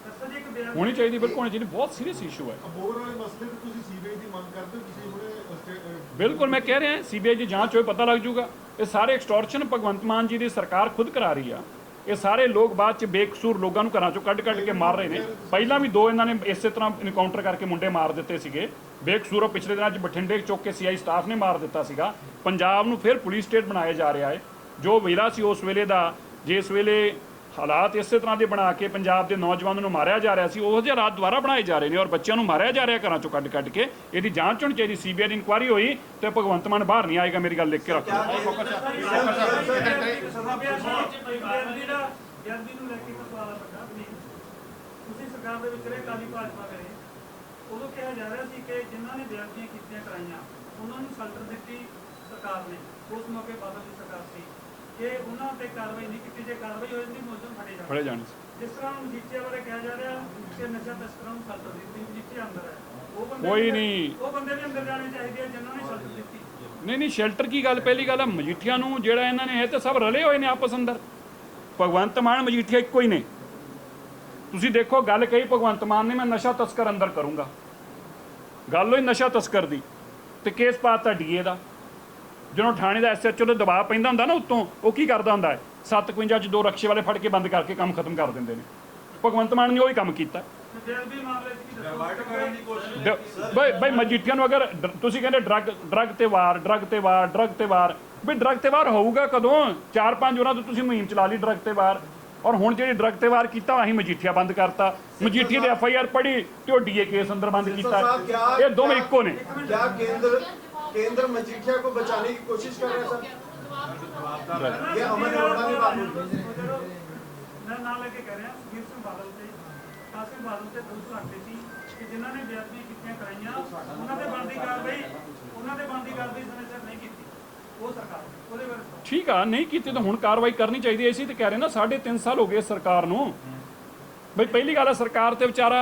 ਹੋਣੀ ਚਾਹੀਦੀ ਬਿਲਕੁਲ ਹੋਣੀ ਚਾਹੀਦੀ ਬਹੁਤ ਸੀਰੀਅਸ ਇਸ਼ੂ ਹੈ। ਅਬੋਰ ਵਾਲੇ ਮਸਲੇ ਤੇ ਤੁਸੀਂ ਸੀਬੀਆਈ ਦੀ ਮੰਗ ਕਰਦੇ ਹੋ ਤੁਸੀਂ ਹੁਣੇ ਸਟੇ- ਅਹ ਬਿਲਕੁਲ ਮੈਂ ਕਹਿ ਰਿਹਾ ਸੀਬੀਆਈ ਦੀ ਜਾਂਚ ਹੋਏ ਪਤਾ ਲੱਗ ਜਾਊਗਾ। ਇਹ ਸਾਰੇ ਐਕਸਟੋਰਸ਼ਨ ਭਗਵੰਤ ਮਾਨ ਜੀ ਦੀ ਸਰਕਾਰ ਖੁਦ ਕਰਾ ਰਹੀ ਆ। ਇਹ ਸਾਰੇ ਲੋਕ ਬਾਅਦ ਚ ਬੇਕਸੂਰ ਲੋਕਾਂ ਨੂੰ ਘਰਾਂ ਚੋਂ ਕੱਢ ਕੱਢ ਕੇ ਮਾਰ ਰਹੇ ਨੇ। ਪਹਿਲਾਂ ਵੀ ਦੋ ਇਹਨਾਂ ਨੇ ਇਸੇ ਤਰ੍ਹਾਂ ਇਨਕਾਊਂਟਰ ਕਰਕੇ ਮੁੰਡੇ ਮਾਰ ਦਿੱਤੇ ਸੀਗੇ। ਬੇਕਸੂਰ ਪਿਛਲੇ ਦਿਨਾਂ 'ਚ ਬਠਿੰਡੇ ਚੁੱਕ ਕੇ ਸੀਆਈ ਸਟਾਫ ਨੇ ਮਾਰ ਦਿੱਤਾ ਸੀਗਾ। ਪੰਜਾਬ ਨੂੰ ਫਿਰ ਪੁਲਿਸ ਸਟੇਟ ਬਣਾਇਆ ਜਾ ਰਿਹਾ ਹੈ। ਜੋ ਵੇਲਾ ਸੀ ਉਸ ਵੇਲੇ ਦਾ ਜਿਸ ਵੇਲੇ ਹਾਲਾਤ ਇਸੇ ਤਰ੍ਹਾਂ ਦੇ ਬਣਾ ਕੇ ਪੰਜਾਬ ਦੇ ਨੌਜਵਾਨਾਂ ਨੂੰ ਮਾਰਿਆ ਜਾ ਰਿਹਾ ਸੀ ਉਹ ਜਿਹੇ ਹਾਲਾਤ ਦੁਬਾਰਾ ਬਣਾਏ ਜਾ ਰਹੇ ਨੇ ਔਰ ਬੱਚਿਆਂ ਨੂੰ ਮਾਰਿਆ ਜਾ ਰਿਹਾ ਘਰਾਂ ਚੋਂ ਕੱਢ ਕੱਢ ਕੇ ਇਹਦੀ ਜਾਂਚ ਹੋਣੀ ਚਾਹੀਦੀ ਸੀਬੀਆਈ ਦੀ ਇਨਕੁਆਇਰੀ ਹੋਈ ਤੇ ਭਗਵੰਤ ਮਾਨ ਬਾਹਰ ਨਹੀਂ ਆਏਗਾ ਮੇਰੀ ਗੱਲ ਲਿਖ ਕੇ ਰੱਖੋ ਤੁਸੀਂ ਸਰਕਾਰ ਦੇ ਵਿੱਚ ਰਹੇ ਕਾਲੀ ਭਾਜਪਾ ਕਰੇ ਉਦੋਂ ਕਿਹਾ ਜਾ ਰਿਹਾ ਸੀ ਕਿ ਜਿਨ੍ਹਾਂ ਨੇ ਬੇਅਦਬੀਆਂ ਕੀਤੀਆਂ ਕਰਾਈਆਂ ਉਹਨਾਂ ਨੂੰ ਸਲਟਰ ਦਿੱਤੀ ਸਰਕਾਰ ਨੇ ਉਸ ਮੌਕੇ ਬਾਦਲ ਦੀ ਸਰਕਾਰ ਸੀ ਕਿ ਉਹਨਾਂ ਤੇ ਕਾਰਵਾਈ ਨਹੀਂ ਕੀਤੀ ਜੇ ਕਾਰਵਾਈ ਹੋਈ ਨਹੀਂ ਮੁਲਜ਼ਮ ਫੜੇ ਜਾਣ ਫੜੇ ਜਾਣੇ ਸੀ ਜਿਸ ਤਰ੍ਹਾਂ ਮਜੀਠੀਆ ਬਾਰੇ ਕਿਹਾ ਜਾ ਰਿਹਾ ਕਿ ਨਸ਼ਾ ਤਸਕਰਾਂ ਨੂੰ ਸਲਟਰ ਦਿੱਤੀ ਮਜੀਠੀਆ ਅੰਦਰ ਹੈ। ਉਹ ਬੰਦੇ ਕੋਈ ਨਹੀਂ। ਉਹ ਬੰਦੇ ਵੀ ਅੰਦਰ ਜਾਣੇ ਚਾਹੀਦੇ ਆ ਜਿਨ੍ਹਾਂ ਨੇ ਸਲਟਰ ਦਿੱਤੀ। ਨਹੀਂ ਨਹੀਂ ਸ਼ੈਲਟਰ ਕੀ ਗੱਲ? ਪਹਿਲੀ ਗੱਲ ਆ ਮਜੀਠੀਆਂ ਨੂੰ ਜਿਹੜਾ ਇਹਨਾਂ ਨੇ ਇਹ ਤਾਂ ਸਭ ਰਲੇ ਹੋਏ ਨੇ ਆਪਸ ਅੰਦਰ। ਭਗਵੰਤ ਮਾਨ ਮਜੀਠੀਆ ਇੱਕੋ ਹੀ ਨੇ। ਤੁਸੀਂ ਦੇਖੋ ਗੱਲ ਕਹੀ ਭਗਵੰਤ ਮਾਨ ਨੇ ਮੈਂ ਨਸ਼ਾ ਤਸਕਰ ਅੰਦਰ ਕਰੂੰਗਾ। ਗੱਲ ਹੋਈ ਨਸ਼ਾ ਤਸਕਰ ਦੀ ਤੇ ਕੇਸ ਪਾਤਾ ਡੀਏ ਦਾ। ਜਦੋਂ ਥਾਣੇ ਦਾ ਐਸਐਚਓ ਤੇ ਦਬਾਅ ਪੈਂਦਾ ਹੁੰਦਾ ਨਾ ਉੱਤੋਂ ਉਹ ਕੀ ਕਰਦਾ ਹੁੰਦਾ ਹੈ 751 ਚ ਦੋ ਰਕਸ਼ੇ ਵਾਲੇ ਫੜ ਕੇ ਬੰਦ ਕਰਕੇ ਕੰਮ ਖਤਮ ਕਰ ਦਿੰਦੇ ਨੇ ਭਗਵੰਤ ਮਾਨ ਨੇ ਉਹੀ ਕੰਮ ਕੀਤਾ ਬੇਅਦਬੀ ਮਾਮਲੇ 'ਚ ਕੀ ਦੱਸੋ ਡਾਇਵਰਟ ਕਰਨ ਦੀ ਕੋਸ਼ਿਸ਼ ਡ- ਬਈ ਬਈ ਮਜੀਠੀਆਂ ਨੂੰ ਅਗਰ ਡ- ਤੁਸੀਂ ਕਹਿੰਦੇ ਡਰੱਗ ਡਰੱਗ ਤੇ ਵਾਰ ਡਰੱਗ ਤੇ ਵਾਰ ਡਰੱਗ ਤੇ ਵਾਰ ਵੀ ਡਰੱਗ ਤੇ ਵਾਰ ਹੋਊਗਾ ਕਦੋਂ ਚਾਰ ਪੰਜ ਉਹਨਾਂ ਤੋਂ ਤੁਸੀਂ ਮੁਹਿੰਮ ਚਲਾ ਲਈ ਡਰੱਗ ਤੇ ਵਾਰ ਔਰ ਹੁਣ ਜਿਹੜੀ ਡਰੱਗ ਤੇ ਵਾਰ ਕੀਤਾ ਅਸੀਂ ਮਜੀਠੀਆ ਬੰਦ ਕਰਤਾ ਮਜੀਠੀਆ ਦੇ ਐਫ ਆਈ ਆਰ ਪੜੀ ਤੇ ਉਹ ਡੀਏ ਕੇਸ ਅੰਦਰ ਬੰਦ ਕੀਤਾ ਸਾਹਿਬ ਕਿਆ ਇਹ ਦੋਵੇਂ ਇੱਕੋ ਨੇ क्या केंद्र केंद्र मजीठिया को बचाने की कोशिश कर रहा है सर ये अमन अरोड़ा की बात होगी ਮੈਂ ਨਾਲ ਲੈ ਕੇ ਕਹਿ ਰਿਹਾ ਸੁਖਬੀਰ ਸਿੰਘ ਬਾਦਲ ਤੇ ਕਾਸਿਮ ਬਾਦਲ ਤੇ ਦੋਸ਼ ਰੱਖਦੇ ਸੀ ਕਿ ਜਿਨ੍ਹਾਂ ਨੇ ਬੇਅਦਬੀ ਕੀਤੀਆਂ ਕਰਾਈਆਂ ਉਹਨਾਂ ਤੇ ਬਣਦੀ ਕਾਰਵਾਈ ਉਹਨਾਂ ਤੇ ਬਣਦੀ ਕਾਰਵਾਈ ਸਮੇਂ ਸਿਰ ਨਹੀਂ ਕੀਤੀ ਉਹ ਸਰਕਾਰ ਨੇ। ਉਹਦੇ ਬਾਰੇ ਦੱਸੋ। ਠੀਕ ਆ ਨਹੀਂ ਕੀਤੀ ਤਾਂ ਹੁਣ ਕਾਰਵਾਈ ਕਰਨੀ ਚਾਹੀਦੀ ਐ ਇਸੇ ਤੇ ਕਹਿ ਰਹੇ ਨਾ ਸਾਢੇ ਤਿੰਨ ਸਾਲ ਹੋ ਗਏ ਸਰਕਾਰ ਨੂੰ ਬਈ ਪਹਿਲੀ ਗੱਲ ਹੈ ਸਰਕਾਰ ਤੇ ਵਿਚਾਰਾ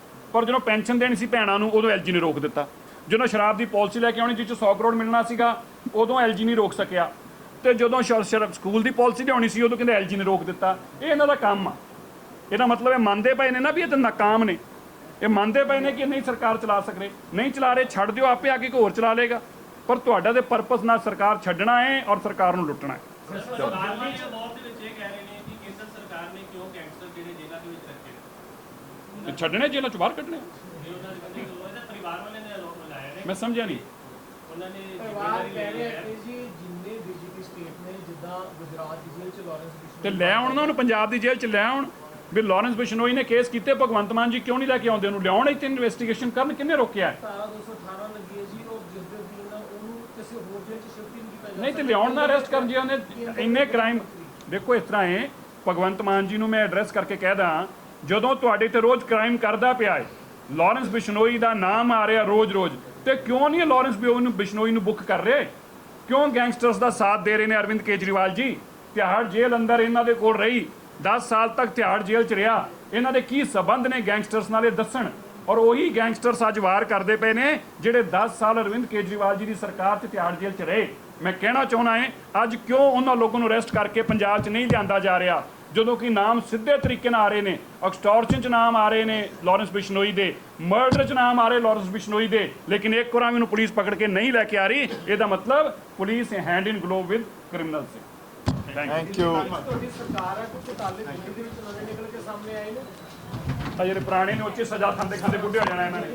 ਪਰ ਜਦੋਂ ਪੈਨਸ਼ਨ ਦੇਣੀ ਸੀ ਭੈਣਾਂ ਨੂੰ, ਉਦੋਂ ਐਲਜੀ ਨੇ ਰੋਕ ਦਿੱਤਾ। ਜਦੋਂ ਸ਼ਰਾਬ ਦੀ ਪਾਲਿਸੀ ਲੈ ਕੇ ਆਉਣੀ ਜਿਸ 'ਚ 100 ਕਰੋੜ ਮਿਲਣਾ ਸੀਗਾ, ਉਦੋਂ ਐਲਜੀ ਨਹੀਂ ਰੋਕ ਸਕਿਆ। ਤੇ ਜਦੋਂ ਸ਼- ਸ਼ਰ- ਸਕੂਲ ਦੀ ਪਾਲਿਸੀ ਲਿਆਉਣੀ ਸੀ, ਉਦੋਂ ਕਹਿੰਦੇ ਐਲਜੀ ਨੇ ਰੋਕ ਦਿੱਤਾ। ਇਹ ਇਹਨਾਂ ਦਾ ਕੰਮ ਆ। ਇਹਦਾ ਮਤਲਬ ਇਹ ਮੰਨਦੇ ਪਏ ਨੇ ਨਾ ਵੀ ਇਹ ਤਾਂ ਨਾਕਾਮ ਨੇ। ਇਹ ਮੰਨਦੇ ਪਏ ਨੇ ਕਿ ਨਹੀਂ ਸਰਕਾਰ ਚਲਾ ਸਕਦੇ ਨਹੀਂ ਚਲਾ ਰਹੇ, ਛੱਡ ਦਿਓ ਆਪੇ ਆ ਕੇ ਕੋਈ ਹੋਰ ਚਲਾ ਲੇਗਾ ਪਰ ਤੁਹਾਡਾ ਦੇ ਪਰਪਸ ਨਾਲ ਸਰਕਾਰ ਛੱਡਣਾ ਹੈ ਔਰ ਸਰਕਾਰ ਨੂੰ ਲੁੱਟਣਾ ਹੈ ਸਰਕਾਰ ਨੇ ਇਹ ਦੌਰ ਦੇ ਵਿੱਚ ਇਹ ਕਹਿ ਰਹੇ ਨੇ ਕਿ ਕੇਂਦਰ ਸਰਕਾਰ ਨੇ ਕਿਉਂ ਗੈਂਗਸਟਰ ਜਿਹੜੇ ਜੇਲ੍ਹਾਂ ਦੇ ਵਿੱਚ ਰੱਖੇ ਨੇ ਤੇ ਛੱਡਣੇ ਜੇਲ੍ਹਾਂ ਚੋਂ ਬਾਹਰ ਕੱਢਣੇ? ਮੈਂ ਸਮਝਿਆ ਨਹੀਂ। ਉਹਨਾਂ ਨੇ ਪਰਿਵਾਰ ਜ਼ਿੰਮੇਵਾਰੀ ਕਹਿ ਲਈ ਰਿਹਾ ਹੈ ਕਿ ਜੀ ਜਿੰਨੇ ਬੀਜੇਪੀ ਸਟੇਟ ਨੇ ਜਿੱਦਾਂ ਗੁਜਰਾਤ ਦੀ ਜੇਲ੍ਹ ਚ ਲਾਰੈਂਸ ਬਿਸ਼ਨੋਈ ਤੇ ਲੈ ਆਉਣ ਨਾ ਉਹਨੂੰ ਪੰਜਾਬ ਦੀ ਜੇਲ੍ਹ ਚ ਲੈ ਆਉਣ। ਵੀ ਲਾਰੈਂਸ ਬਿਸ਼ਨੋਈ ਨੇ ਕੇਸ ਕੀਤੇ ਭਗਵੰਤ ਮਾਨ ਜੀ ਕਿਉਂ ਨਹੀਂ ਲੈ ਕੇ ਆਉਂਦੇ? ਉਹਨੂੰ ਲਿਆਉਣ ਇੱਥੇ ਇਨਵੈਸਟੀਗੇਸ਼ਨ ਕਰਨ ਕਿੰਨੇ ਰੋਕਿਆ? ਹੈ? ਧਾਰਾ 218 ਲੱਗੀ ਹੈ ਜੀ ਉਹ ਜਿਸ ਦੇ ਅਧੀਨ ਉਹਨੂੰ ਕਿਸੇ ਹੋਰ ਜੇਲ੍ਹ ਚ ਸ਼ਿਫਟ ਨਹੀਂ ਕੀਤਾ ਜਾ ਨਹੀਂ ਤੇ ਲਿਆਉਣ ਦਾ ਅਰੈਸਟ ਕਰਨ ਜੀ ਉਹਨੇ ਇੰਨੇ ਕ੍ਰਾਈਮ ਦੇਖੋ ਇਸ ਤਰ੍ਹਾਂ ਹੈ ਭਗਵੰਤ ਮਾਨ ਜੀ ਨੂੰ ਮੈਂ ਐਡਰੈਸ ਕਰਕੇ ਕਹਿ ਦਾਂ ਜਦੋਂ ਤੁਹਾਡੇ ਤੇ ਰੋਜ਼ ਕ੍ਰਾਈਮ ਕਰਦਾ ਪਿਆ ਹੈ ਲਾਰੈਂਸ ਬਿਸ਼ਨੋਈ ਦਾ ਨਾਮ ਆ ਰਿਹਾ ਰੋਜ਼-ਰੋਜ਼, ਤੇ ਕਿਉਂ ਨਹੀਂ ਇਹ ਲਾਰੈਂਸ ਬਿਸ਼ਨੋਈ ਨੂੰ ਬਿਸ਼ਨੋਈ ਨੂੰ ਬੁੱਕ ਕਰ ਰਹੇ ਕਿਉਂ ਗੈਂਗਸਟਰਸ ਦਾ ਸਾਥ ਦੇ ਰਹੇ ਨੇ ਅਰਵਿੰਦ ਕੇਜਰੀਵਾਲ ਜੀ? ਤਿਹਾੜ ਜੇਲ੍ਹ ਅੰਦਰ ਇਹਨਾਂ ਦੇ ਕੋਲ ਰਹੀ 10 ਸਾਲ ਤੱਕ ਤਿਹਾੜ ਜੇਲ੍ਹ 'ਚ ਰਿਹਾ, ਇਹਨਾਂ ਦੇ ਕੀ ਸਬੰਧ ਨੇ ਗੈਂਗਸਟਰਸ ਨਾਲ ਇਹ ਦੱਸਣ? ਔਰ ਉਹੀ ਗੈਂਗਸਟਰਸ ਅੱਜ ਵਾਰ ਕਰਦੇ ਪਏ ਨੇ, ਜਿਹੜੇ 10 ਸਾਲ ਅਰਵਿੰਦ ਕੇਜਰੀਵਾਲ ਜੀ ਦੀ ਸਰਕਾਰ 'ਚ ਤਿਹਾੜ ਜੇਲ੍ਹ 'ਚ ਰਹੇ। ਮੈਂ ਕਹਿਣਾ ਚਾਹੁੰਦਾ ਹਾਂ ਅੱਜ ਕਿਉਂ ਉਹਨਾਂ ਲੋਕਾਂ ਨੂੰ ਅਰੈਸਟ ਕਰਕੇ ਪੰਜਾਬ 'ਚ ਨਹੀਂ ਲਿਆਂਦਾ ਜਾ ਰਿਹਾ? ਜਦੋਂ ਕਿ ਨਾਮ ਸਿੱਧੇ ਤਰੀਕੇ ਨਾਲ ਆ ਰਹੇ ਨੇ ਐਕਸਟੋਰਸ਼ਨ 'ਚ ਨਾਮ ਆ ਰਹੇ ਨੇ ਲਾਰੈਂਸ ਬਿਸ਼ਨੋਈ ਦੇ ਮਰਡਰ 'ਚ ਨਾਮ ਆ ਰਹੇ ਲਾਰੈਂਸ ਬਿਸ਼ਨੋਈ ਦੇ ਲੇਕਿਨ ਇੱਕ ਵੀ ਉਹਨੂੰ ਪੁਲਿਸ ਪਕੜ ਕੇ ਨਹੀਂ ਲੈ ਕੇ ਆ ਰਹੀ ਇਹਦਾ ਮਤਲਬ police hand in glove with criminals thank you ਤੁਹਾਡੀ ਸਰਕਾਰ ਹੈ ਕੁਝ ਦਿੱਲੀ ਦੇ ਵਿੱਚ ਨਵੇਂ ਨਿਕਲ ਕੇ ਸਾਹਮਣੇ ਆਏ ਨੇ। ਆ ਜਿਹੜੇ ਪੁਰਾਣੇ ਨੇ ਉੱਚੇ ਸਜ਼ਾ ਖਾਂਦੇ ਖਾਂਦੇ ਬੁੱਢੇ ਹੋ ਜਾਣਾ ਇਹਨਾਂ ਨੇ।